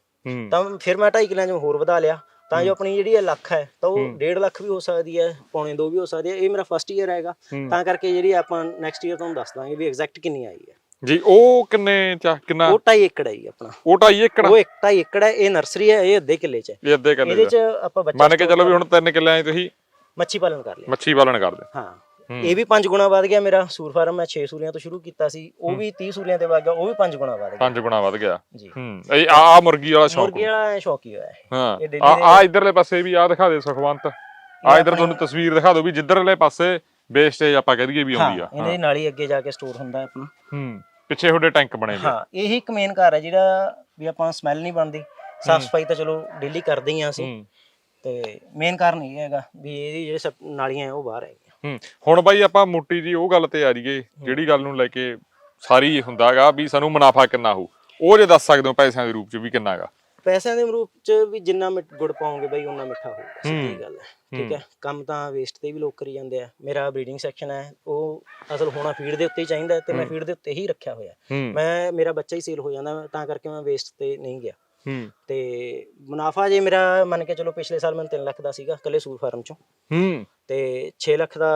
ਤਾਂ ਫਿਰ ਮੈਂ 2.5 ਕਿੱਲਿਆਂ ਚ ਹੋਰ ਵਧਾ ਲਿਆ। ਤਾਂ ਜੋ ਆਪਣੀ ਜਿਹੜੀ ਲੱਖ ਹੈ ਤਾਂ ਉਹ
ਹੂੰ।
1.5 ਲੱਖ ਵੀ ਹੋ ਸਕਦੀ ਹੈ ਪੌਣੇ 2 ਵੀ ਹੋ ਸਕਦੀ ਹੈ ਇਹ ਮੇਰਾ ਫਸਟ ਈਅਰ ਹੈਗਾ। ਤਾਂ ਕਰਕੇ ਜਿਹੜੀ ਆਪਾਂ ਨੈਕਸਟ ਈਅਰ ਤੁਹਾਨੂੰ ਦੱਸ ਦਾਂਗੇ ਵੀ ਐਗਜ਼ੈਕਟ ਕਿੰਨੀ ਆਈ ਹੈ।
ਜੀ ਉਹ ਕਿੰਨੇ ਚਾ ਕਿੰਨਾ?
ਉਹ 2.5 ਏਕੜ ਹੈ ਜੀ ਆਪਣਾ।
ਉਹ ਢਾਈ ਏਕੜ
ਉਹ 1.5 ਏਕੜ ਹੈ ਇਹ ਨਰਸਰੀ ਹੈ ਇਹ ਅੱਧੇ ਕਿੱਲੇ ਚ ਹੈ।
ਇਹ ਅੱਧੇ ਕਿੱਲੇ
ਇਹਦੇ ਚ ਆਪਾਂ ਬੱਚਾ
ਮੰਨ ਕੇ ਚੱਲੋ ਵੀ ਹੁਣ ਤਿੰਨ ਕਿੱਲਿਆਂ 'ਚ ਤੁਸੀਂ।
ਮੱਛੀ ਪਾਲਣ ਕਰ ਲਿਆ।
ਮੱਛੀ ਪਾਲਣ ਕਰਦੇ।
ਹਾਂ
ਹੂੰ।
ਇਹ ਵੀ 5 ਗੁਣਾ ਵੱਧ ਗਿਆ ਮੇਰਾ ਸੂਰ ਫਾਰਮ ਮੈਂ 6 ਸੂਰੀਆਂ ਤੋਂ ਸ਼ੁਰੂ ਕੀਤਾ ਸੀ ਉਹ ਵੀ 30 ਸੂਰੀਆਂ ਤੇ ਵੱਧ ਗਿਆ ਉਹ ਵੀ 5 ਗੁਣਾ ਵੱਧ ਗਿਆ।
ਪੰਜ ਗੁਣਾ ਵੱਧ ਗਿਆ।
ਜੀ।
ਹੂੰ ਇਹ ਆ ਮੁਰਗੀ ਵਾਲਾ ਸ਼ੌਂਕ
ਮੁਰਗੀ ਵਾਲਾ ਸ਼ੌਕੀ ਹੋਇਆ ਹੈ।
ਹਾਂ ਆ ਆ ਇਧਰਲੇ ਪਾਸੇ ਵੀ ਆ ਦਿਖਾ ਦੇ ਸੁਖਵੰਤ। ਆ ਇਧਰ ਤੁਹਾਨੂੰ ਤਸਵੀਰ ਦਿਖਾ ਦਿਓ ਵੀ ਜਿੱਧਰਲੇ ਪਾਸੇ ਵੇਸਟੇਜ ਆਪਾਂ ਕਹਿ ਦਈਏ ਵੀ
ਹਾਂ
ਆਉਂਦੀ ਆ।
ਇਹਦੇ ਨਾਲ ਹੀ ਅੱਗੇ ਜਾ ਕੇ ਸਟੋਰ ਹੁੰਦਾ ਹੈ ਆਪਣਾ।
ਹੂੰ ਪਿੱਛੇ ਤੁਹਾਡੇ ਟੈਂਕ ਬਣੇ ਨੇ
ਹਾਂ ਇਹੀ ਇੱਕ ਮੇਨ ਘਰ ਹੈ ਜਿਹੜਾ ਵੀ ਆਪਾਂ ਸਮੈਲ ਨਹੀਂ ਬਣਦੀ। ਸਾਫ਼ ਸਫ਼ਾਈ ਤਾਂ ਚਲੋ ਡੇਲੀ ਕਰਦੇ ਹੀ ਆ ਅਸੀਂ।
ਹੂੰ।
ਤੇ ਮੇਨ ਕਾਰਨ ਇਹ ਹੈਗਾ ਵੀ ਇਹਦੀ ਜਿਹੜੇ ਸਭ ਨਾਲੀਆਂ ਹੈ ਉਹ ਬਾਹਰ ਹੈਗੀਆਂ।
ਹੂੰ ਹੁਣ ਬਾਈ ਆਪਾਂ ਮੋਟੀ ਜੀ ਉਹ ਗੱਲ ਤੇ ਆ ਜਾਈਏ ਜਿਹੜੀ ਗੱਲ ਨੂੰ ਲੈ ਕੇ ਸਾਰੀ ਹੁੰਦਾਗਾ ਵੀ ਸਾਨੂੰ ਮੁਨਾਫਾ ਕਿੰਨਾ ਹੋ ਉਹ ਜੇ ਦੱਸ ਸਕਦੇ ਹੋ ਪੈਸਿਆਂ ਦੇ ਰੂਪ ਚ ਵੀ ਕਿੰਨਾ ਹੈਗਾ
ਪੈਸਿਆਂ ਦੇ ਰੂਪ ਚ ਵੀ ਜਿੰਨਾ ਮਿੱਠ ਗੁੜ ਪਾਉਂਗੇ ਬਈ ਉਨਾ ਮਿੱਠਾ ਹੋਊਗਾ ਸਿੱਧੀ ਗੱਲ ਹੈ। ਠੀਕ ਹੈ ਕੰਮ ਤਾਂ ਵੇਸਟ ਤੇ ਵੀ ਲੋਕ ਕਰੀ ਜਾਂਦੇ ਆ। ਮੇਰਾ ਬਰੀਡਿੰਗ ਸੈਕਸ਼ਨ ਹੈ ਉਹ ਅਸਲ ਹੋਣਾ ਫੀਡ ਦੇ ਉੱਤੇ ਹੀ ਚਾਹੀਦਾ ਤੇ ਮੈਂ ਫੀਡ ਦੇ ਉੱਤੇ ਹੀ ਰੱਖਿਆ ਹੋਇਆ। ਮੈਂ ਮੇਰਾ ਬੱਚਾ ਹੀ ਸੇਲ ਹੋ ਜਾਂਦਾ ਤਾਂ ਕਰਕੇ ਮੈਂ ਵੇਸਟ ਤੇ ਨਹੀਂ ਗਿਆ।
ਹੂੰ।
ਤੇ ਮੁਨਾਫਾ ਜੇ ਮੇਰਾ ਮੰਨ ਕੇ ਚਲੋ ਪਿਛਲੇ ਸਾਲ ਮੈਨੂੰ 3 ਲੱਖ ਦਾ ਸੀਗਾ ਕੱਲੇ ਸੂਰ ਫਾਰਮ ਚੋਂ।
ਹੂੰ।
ਤੇ 6 ਲੱਖ ਦਾ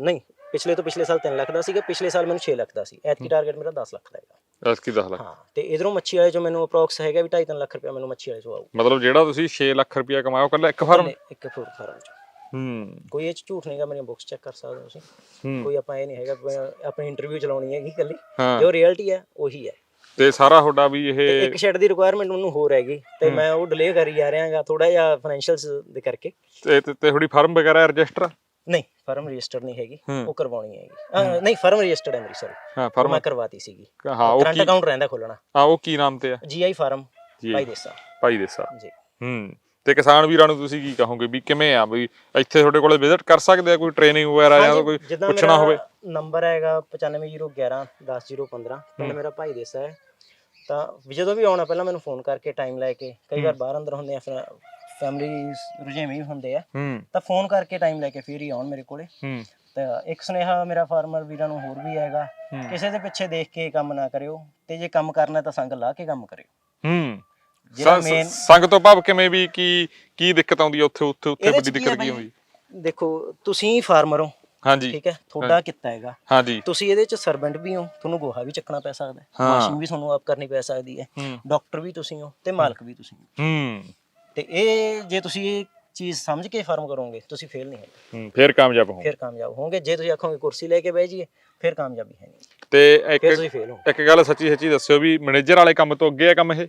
ਨਹੀਂ ਪਿਛਲੇ ਤੋਂ ਪਿਛਲੇ ਸਾਲ 3 ਲੱਖ ਦਾ ਸੀਗਾ ਪਿਛਲੇ ਸਾਲ ਮੈਨੂੰ 6 ਲੱਖ ਦਾ ਸੀ। ਐਤਕੀ ਟਾਰਗੇਟ ਮੇਰਾ 10 ਲੱਖ ਦਾ ਹੈਗਾ।
ਐਸ ਕੀ ਦੱਸ ਲੱਖ।
ਹਾਂ ਤੇ ਇਧਰੋਂ ਮੱਛੀ ਵਾਲੇ ਚੋਂ ਮੈਨੂੰ ਅਪਰੋਕਸ ਹੈਗਾ ਵੀ 2.5 ਲੱਖ ਰੁਪਏ ਮੈਨੂੰ ਮੱਛੀ ਵਾਲੇ ਚੋਂ ਆਊ।
ਮਤਲਬ ਜਿਹੜਾ ਤੁਸੀਂ 6 ਲੱਖ ਰੁਪਇਆ ਕਮਾਇਆ ਕੱਲਾ ਇੱਕ ਫਾਰਮ
ਇੱਕ ਫਾਰਮ ਚ।
ਹੂੰ।
ਕੋਈ ਇਹ 'ਚ ਝੂਠ ਨਹੀਂਗਾ ਮੇਰੀਆਂ ਬੁੱਕਸ ਚੈੱਕ ਕਰ ਸਕਦੇ ਹੋ ਤੁਸੀਂ। ਕੋਈ ਆਪਾਂ ਇਹ ਨਹੀਂ ਹੈਗਾ ਆਪਣੀ ਇੰਟਰਵਿਊ ਚਲਾਉਣੀ ਹੈਗੀ ਇਕੱਲੀ।
ਹਾਂ।
ਜੋ ਰਿਐਲਿਟੀ ਹੈ ਉਹੀ ਹੈ।
ਤੇ ਸਾਰਾ ਤੁਹਾਡਾ ਵੀ ਇਹ
ਤੇ ਇੱਕ ਸ਼ੈਡ ਦੀ ਰਿਕੁਆਇਰਮੈਂਟ ਮੈਨੂੰ ਹੋਰ ਹੈਗੀ ਤੇ ਮੈਂ ਉਹ ਡਿਲੇ ਕਰੀ ਜਾ ਰਿਹਾ ਹੈਗਾ ਥੋੜਾ ਜਿਹਾ ਫਾਈਨੈਂਸ਼ੀਅਲਸ ਦੇ ਕਰਕੇ।
ਤੇ ਤੇ- ਤੁਹਾਡੀ ਫਰਮ ਵਗੈਰਾ ਰਜਿਸਟਰ
ਨਹੀਂ ਫਰਮ ਰਜਿਸਟਰ ਨਹੀਂ ਹੈਗੀ
ਹੂੰ।
ਉਹ ਕਰਵਾਉਣੀ ਹੈਗੀ। ਅਹ, ਨਹੀਂ ਫਰਮ ਰਜਿਸਟਰਡ ਹੈ ਮੇਰੀ ਸੌਰੀ
ਹਾਂ ਫਰਮ
ਮੈਂ ਕਰਵਾਤੀ ਸੀਗੀ।
ਹਾਂ ਉਹ
ਕਰੰਟ
ਕੀ
ਅਕਾਊਂਟ ਰਹਿੰਦਾ ਖੋਲਣਾ।
ਹਾਂ ਉਹ ਕੀ ਨਾਮ ਤੇ ਆ?
ਜੀਆਈ ਫਾਰਮ
ਜੀ
ਭਾਈ ਦੇਸਾ।
ਭਾਈ ਦੇਸਾ।
ਜੀ।
ਹੂੰ। ਤੇ ਕਿਸਾਨ ਵੀਰਾਂ ਨੂੰ ਤੁਸੀਂ ਕੀ ਕਹੋਗੇ ਵੀ ਕਿਵੇਂ ਆ ਵੀ ਇੱਥੇ ਤੁਹਾਡੇ ਕੋਲੇ ਵਿਜ਼ਿਟ ਕਰ ਸਕਦੇ ਆ ਕੋਈ ਟ੍ਰੇਨਿੰਗ ਵਗੈਰਾ ਜਾਂ ਕੋਈ ਪੁੱਛਣਾ ਹੋਵੇ?
ਨੰਬਰ ਹੈਗਾ 950111 10015 ਪਿੰਡ ਮੇਰਾ ਭਾਈ ਦੇਸਾ ਹੈ। ਤਾਂ ਵੀ ਜਦੋਂ ਵੀ ਆਉਣਾ ਪਹਿਲਾਂ ਮੈਨੂੰ ਫੋਨ ਕਰਕੇ ਟਾਈਮ ਲੈ ਕੇ ਕਈ ਵਾਰ ਬਾਹਰ ਅੰਦਰ ਹੁੰਦੇ ਆ ਫਿਰ ਫੈਮਿਲੀ ਰੁਝੇਵੇਂ ਵੀ ਹੁੰਦੇ ਆ।
ਹੂੰ।
ਤਾਂ ਫੋਨ ਕਰਕੇ ਟਾਈਮ ਲੈ ਕੇ ਫਿਰ ਹੀ ਆਉਣ ਮੇਰੇ ਕੋਲੇ।
ਹੂੰ।
ਤਾਂ ਇੱਕ ਸੁਨੇਹਾ ਮੇਰਾ ਫਾਰਮਰ ਵੀਰਾਂ ਨੂੰ ਹੋਰ ਵੀ ਹੈਗਾ
ਹੂੰ।
ਕਿਸੇ ਦੇ ਪਿੱਛੇ ਦੇਖ ਕੇ ਕੰਮ ਨਾ ਕਰਿਓ ਤੇ ਜੇ ਕੰਮ ਕਰਨਾ ਤਾਂ ਸੰਗ ਲਾ ਕੇ ਕੰਮ ਕਰਿਓ।
ਹੂੰ।
ਜਿਹੜਾ ਮੇਨ
ਸੰਗ ਤੋਂ ਭਾਵ ਕਿਵੇਂ ਵੀ ਕੀ ਕੀ ਦਿੱਕਤ ਆਉਂਦੀ ਆ ਉੱਥੇ ਉੱਥੇ ਉੱਥੇ ਵੱਡੀ ਦਿੱਕਤ
ਹੈ
ਕੀ? ਹੋਈ?
ਦੇਖੋ ਤੁਸੀਂ ਫਾਰਮਰ ਹੋ।
ਹਾਂਜੀ।
ਠੀਕ ਹੈ? ਤੁਹਾਡਾ ਕਿੱਤਾ ਹੈਗਾ।
ਹਾਂਜੀ।
ਤੁਸੀਂ ਇਹਦੇ ਚ ਸਰਵੈਂਟ ਵੀ ਹੋ ਤੁਹਾਨੂੰ ਗੋਹਾ ਵੀ ਚੱਕਣਾ ਪੈ ਸਕਦਾ ਹੈ।
ਹਾਂ।
ਵਾਸ਼ਿੰਗ ਵੀ ਤੁਹਾਨੂੰ ਆਪ ਕਰਨੀ ਪੈ ਸਕਦੀ ਹੈ।
ਹੂੰ।
ਡਾਕਟਰ ਵੀ ਤੁਸੀਂ ਹੋ ਤੇ ਮਾਲਕ ਵੀ ਤੁਸੀਂ ਹੋ।
ਹੂੰ।
ਤੇ ਇਹ ਜੇ ਤੁਸੀਂ ਇਹ ਚੀਜ਼ ਸਮਝ ਕੇ ਫਾਰਮ ਕਰੋਗੇ ਤੁਸੀਂ ਫੇਲ ਨਹੀਂ ਹੋਗੇ।
ਹੂੰ ਫਿਰ ਕਾਮਯਾਬ ਹੋ
ਫਿਰ ਕਾਮਯਾਬ ਹੋਵੋਗੇ। ਜੇ ਤੁਸੀਂ ਆਖੋਗੇ ਕੁਰਸੀ ਲੈ ਕੇ ਬਹਿ ਜਾਈਏ ਫਿਰ ਕਾਮਯਾਬੀ ਹੈ ਨਹੀਂ।
ਤੇ ਇੱਕ
ਹੋ
ਇੱਕ ਗੱਲ ਸੱਚੀ ਸੱਚੀ ਦੱਸਿਓ ਵੀ ਮੈਨੇਜਰ ਵਾਲੇ ਕੰਮ ਤੋਂ ਅੱਗੇ ਆ ਕੰਮ ਇਹ?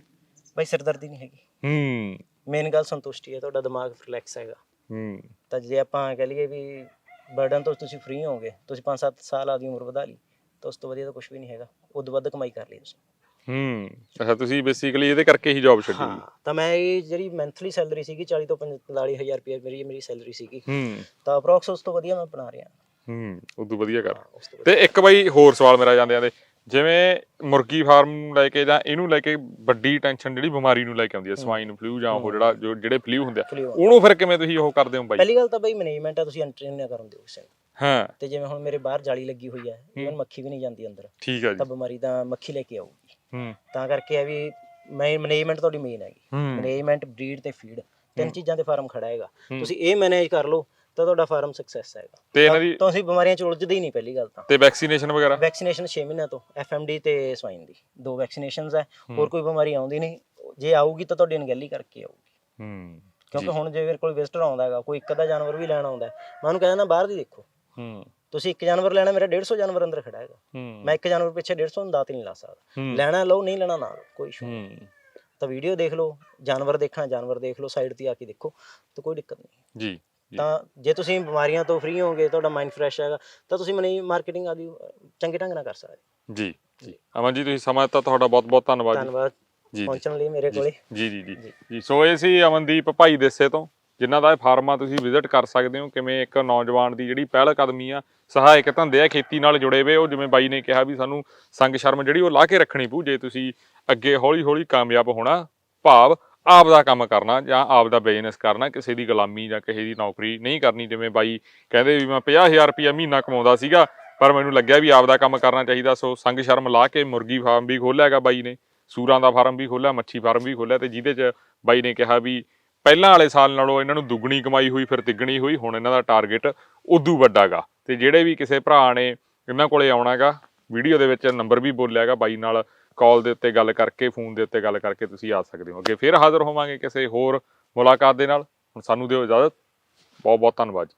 ਬਈ ਸਿਰਦਰਦੀ ਨਹੀਂ ਹੈਗੀ।
ਹੂੰ।
ਮੇਨ ਗੱਲ ਸੰਤੁਸ਼ਟੀ ਹੈ ਤੁਹਾਡਾ ਦਿਮਾਗ ਰਿਲੈਕਸ ਹੈਗਾ।
ਹੂੰ।
ਤਾਂ ਜੇ ਆਪਾਂ ਕਹ ਲਈਏ ਵੀ ਬਰਡਨ ਤੋਂ ਤੁਸੀਂ ਫ੍ਰੀ ਹੋਗੇ ਤੁਸੀਂ 5-7 ਸਾਲ ਆਪਦੀ ਉਮਰ ਵਧਾ ਲਈ ਤਾਂ ਉਸ ਤੋਂ ਵਧੀਆ ਤਾਂ ਕੁਝ ਵੀ ਨਹੀਂ ਹੈਗਾ। ਉਦੋਂ ਵੱਧ ਕਮਾਈ ਕਰ ਲਈ ਤੁਸੀਂ।
ਹੂੰ। ਅੱਛਾ ਤੁਸੀਂ ਬੇਸਿਕਲੀ ਇਹਦੇ ਕਰਕੇ ਹੀ ਜੌਬ ਛੱਡੀ।
ਹਾਂ ਤਾਂ ਮੈਂ ਇਹ ਜਿਹੜੀ ਮੰਥਲੀ ਸੈਲਰੀ ਸੀਗੀ 40 ਤੋਂ 45000 ਰੁਪਏ ਮੇਰੀ ਮੇਰੀ ਸੈਲਰੀ ਸੀਗੀ।
ਹੂੰ।
ਤਾਂ ਅਪਰੋਕਸ ਉਸ ਤੋਂ ਵਧੀਆ ਮੈਂ ਬਣਾ ਰਿਹਾ।
ਹੂੰ ਉਦੋਂ ਵਧੀਆ ਕਰ।
ਤੇ
ਇੱਕ ਬਾਈ ਹੋਰ ਸਵਾਲ ਮੇਰਾ ਜਾਂਦੇ ਆਂਦੇ। ਜਿਵੇਂ ਮੁਰਗੀ ਫਾਰਮ ਲੈ ਕੇ ਜਾਂ ਇਹਨੂੰ ਲੈ ਕੇ ਵੱਡੀ ਟੈਨਸ਼ਨ ਜਿਹੜੀ ਬਿਮਾਰੀ ਨੂੰ ਲੈ ਕੇ ਆਉਂਦੀ ਹੈ ਸਵਾਈਨ ਫਲੂ ਜਾਂ ਉਹ ਜਿਹੜਾ ਜੋ ਜਿਹੜੇ ਫਲੂ ਹੁੰਦੇ ਆ
Flu ਆ।
ਉਹਨੂੰ ਫਿਰ ਕਿਵੇਂ ਤੁਸੀਂ ਉਹ ਕਰਦੇ ਹੋ ਬਾਈ?
ਪਹਿਲੀ ਗੱਲ ਤਾਂ ਬਈ ਮੈਨੇਜਮੈਂਟ ਆ ਤੁਸੀਂ ਐਂਟਰੀ ਨਾ ਕਰਨ ਦਿਓ ਕਿਸੇ ਨੂੰ।
ਹਾਂ।
ਤੇ ਜਿਵੇਂ ਹੁਣ ਮੇਰੇ ਬਾਹਰ ਜਾਲੀ ਲੱਗੀ ਹੋਈ ਹੈ। ਇਵਨ ਮੱਖੀ ਵੀ ਨਹੀਂ ਜਾਂਦੀ ਅੰਦਰ।
ਠੀਕ ਹੈ
ਤਾਂ
ਜੀ
ਬਿਮਾਰੀ ਤਾਂ ਮੱਖੀ ਲੈ ਕੇ ਆਊਗੀ।
ਹੂੰ।
ਤਾਂ ਕਰਕੇ ਇਹ ਵੀ ਮੈਂ ਮੈਨੇਜਮੈਂਟ ਤੁਹਾਡੀ ਮੇਨ ਹੈਗੀ।
ਹੂੰ।
ਮੈਨੇਜਮੈਂਟ ਬਰੀਡ ਤੇ ਫੀਡ ਤਿੰਨ ਚੀਜ਼ਾਂ ਤੇ ਫਾਰਮ ਖੜਾ ਹੈਗਾ। ਤੁਸੀਂ ਇਹ ਮੈਨੇਜ ਕਰ ਲਓ ਤਾਂ ਤੁਹਾਡਾ ਫਾਰਮ ਸਕਸੈਸ ਹੈਗਾ।
ਤੇ ਇਹਨਾਂ ਦੀ
ਤੁਸੀਂ ਬਿਮਾਰੀਆਂ ਚ ਉਲਝਦੇ ਹੀ ਨਹੀਂ ਪਹਿਲੀ ਗੱਲ ਤਾਂ।
ਤੇ ਵੈਕਸੀਨੇਸ਼ਨ ਵਗੈਰਾ?
ਵੈਕਸੀਨੇਸ਼ਨ 6 ਮਹੀਨਿਆਂ ਤੋਂ ਐਫਐਮਡੀ ਤੇ ਸਵਾਈਨ ਦੀ। ਦੋ ਵੈਕਸੀਨੇਸ਼ਨਸ ਹੈ ਹੋਰ ਕੋਈ ਬਿਮਾਰੀ ਆਉਂਦੀ ਨਹੀਂ। ਜੇ ਆਊਗੀ ਤਾਂ ਤੁਹਾਡੀ ਅਣਗਹਿਲੀ ਕਰਕੇ ਆਊਗੀ।
ਹੂੰ
ਕਿਉਂਕਿ ਹੁਣ ਜੇ ਮੇਰੇ ਕੋਲ ਵਿਜ਼ਟਰ ਆਉਂਦਾ ਹੈਗਾ ਕੋਈ ਇੱਕ ਅੱਧਾ ਜਾਨਵਰ ਵੀ ਲੈਣ ਆਉਂਦਾ ਹੈ, ਮੈਂ ਉਹਨੂੰ ਕਹਿੰਦਾ ਬਾਹਰ ਦੀ ਦੇਖੋ।
ਹੂੰ।
ਤੁਸੀਂ ਇੱਕ ਜਾਨਵਰ ਲੈਣਾ ਮੇਰਾ 150 ਜਾਨਵਰ ਅੰਦਰ ਖੜਾ ਹੈਗਾ।
ਹੂੰ।
ਮੈਂ ਇੱਕ ਜਾਨਵਰ ਪਿੱਛੇ 150 ਨੂੰ ਦਾਤ ਹੀ ਨਹੀਂ ਲਾ ਸਕਦਾ।
ਹੂੰ।
ਲੈਣਾ ਲਓ ਨਹੀਂ ਲੈਣਾ ਨਾ ਲਓ ਕੋਈ ਇਸ਼ੂ ਨਹੀਂ।
ਹੂੰ।
ਤਾਂ ਵੀਡੀਓ ਦੇਖ ਲਓ ਜਾਨਵਰ ਦੇਖਣਾ ਜਾਨਵਰ ਦੇਖ ਲਓ ਸਾਈਡ ਤੇ ਆ ਕੇ ਦੇਖੋ ਤਾਂ ਕੋਈ ਦਿੱਕਤ ਨਹੀਂ।
ਜੀ।
ਤਾਂ ਜੇ ਤੁਸੀਂ ਬਿਮਾਰੀਆਂ ਤੋਂ ਫ੍ਰੀ ਹੋਗੇ ਤੁਹਾਡਾ ਮਾਈਂਡ ਫਰੈਸ਼ ਹੈਗਾ ਤਾਂ ਤੁਸੀਂ ਮਨੀ ਮਾਰਕੀਟਿੰਗ ਆਦੀ ਚੰਗੇ ਢੰਗ ਨਾਲ ਕਰ ਸਕਦੇ
ਜੀ ਜੀ। ਅਮਨ ਜੀ ਤੁਸੀਂ ਸਮਾਂ ਦਿੱਤਾ ਤੁਹਾਡਾ ਬਹੁਤ ਬਹੁਤ ਧੰਨਵਾਦ ਜੀ।
ਧੰਨਵਾਦ
ਜੀ
ਪਹੁੰਚਣ ਲਈ ਮੇਰੇ ਕੋਲੇ।
ਜੀ ਜੀ ਜੀ। ਜੀ। ਸੋ ਇਹ ਸੀ ਅਮਨਦੀਪ ਭਾਈ ਦੇਸੇ ਤੋਂ ਜਿਨ੍ਹਾਂ ਦਾ ਇਹ ਫਾਰਮ ਤੁਸੀਂ ਵਿਜ਼ਿਟ ਕਰ ਸਕਦੇ ਹੋ ਕਿਵੇਂ ਇੱਕ ਨੌਜਵਾਨ ਦੀ ਜਿਹੜੀ ਪਹਿਲ ਕਦਮੀ ਆ ਸਹਾਇਕ ਧੰਦੇ ਆ ਖੇਤੀ ਨਾਲ ਜੁੜੇ ਹੋਏ ਉਹ ਜਿਵੇਂ ਬਾਈ ਨੇ ਕਿਹਾ ਵੀ ਸਾਨੂੰ ਸੰਗ ਸ਼ਰਮ ਜਿਹੜੀ ਉਹ ਲਾ ਕੇ ਰੱਖਣੀ ਪਊ ਜੇ ਤੁਸੀਂ ਅੱਗੇ ਹੌਲੀ ਹੌਲੀ ਕਾਮਯਾਬ ਹੋਣਾ ਭਾਵ ਆਪ ਦਾ ਕੰਮ ਕਰਨਾ ਜਾਂ ਆਪ ਦਾ ਬਿਜ਼ਨਸ ਕਰਨਾ, ਕਿਸੇ ਦੀ ਗੁਲਾਮੀ ਜਾਂ ਕਿਸੇ ਦੀ ਨੌਕਰੀ ਨਹੀਂ ਕਰਨੀ। ਜਿਵੇਂ ਬਾਈ ਕਹਿੰਦੇ ਵੀ ਮੈਂ 50000 ਰੁਪਇਆ ਮਹੀਨਾ ਕਮਾਉਂਦਾ ਸੀਗਾ, ਪਰ ਮੈਨੂੰ ਲੱਗਿਆ ਵੀ ਆਪ ਦਾ ਕੰਮ ਕਰਨਾ ਚਾਹੀਦਾ। ਸੋ ਸੰਗ ਸ਼ਰਮ ਲਾ ਕੇ ਮੁਰਗੀ ਫਾਰਮ ਵੀ ਖੋਲ੍ਹਿਆ ਹੈਗਾ ਬਾਈ ਨੇ, ਸੂਰਾਂ ਦਾ ਫਾਰਮ ਵੀ ਖੋਲ੍ਹਿਆ, ਮੱਛੀ ਫਾਰਮ ਵੀ ਖੋਲ੍ਹਿਆ ਤੇ ਜਿਹਦੇ 'ਚ ਬਾਈ ਨੇ ਕਿਹਾ ਵੀ ਪਹਿਲਾਂ ਵਾਲੇ ਸਾਲ ਨਾਲੋਂ ਇਹਨਾਂ ਨੂੰ ਦੁੱਗਣੀ ਕਮਾਈ ਹੋਈ, ਫਿਰ ਤਿੱਗਣੀ ਹੋਈ, ਹੁਣ ਇਹਨਾਂ ਦਾ ਟਾਰਗੇਟ ਉਦੋਂ ਵੱਡਾਗਾ ਤੇ ਜਿਹੜੇ ਵੀ ਕਿਸੇ ਭਰਾ ਨੇ ਇਹਨਾਂ ਕੋਲੇ ਆਉਣਾਗਾ ਵੀਡੀਓ ਦੇ ਵਿੱਚ ਨੰਬਰ ਵੀ ਬੋਲਿਆਗਾ ਬਾਈ ਨਾਲ। ਕਾਲ ਦੇ ਉੱਤੇ ਗੱਲ ਕਰਕੇ ਫੋਨ ਦੇ ਉੱਤੇ ਗੱਲ ਕਰਕੇ ਤੁਸੀਂ ਆ ਸਕਦੇ ਹੋ। ਅੱਗੇ ਫਿਰ ਹਾਜ਼ਰ ਹੋਵਾਂਗੇ ਕਿਸੇ ਹੋਰ ਮੁਲਾਕਾਤ ਦੇ ਨਾਲ। ਹੁਣ ਸਾਨੂੰ ਦਿਓ ਇਜਾਜ਼ਤ। ਬਹੁਤ ਬਹੁਤ ਧੰਨਵਾਦ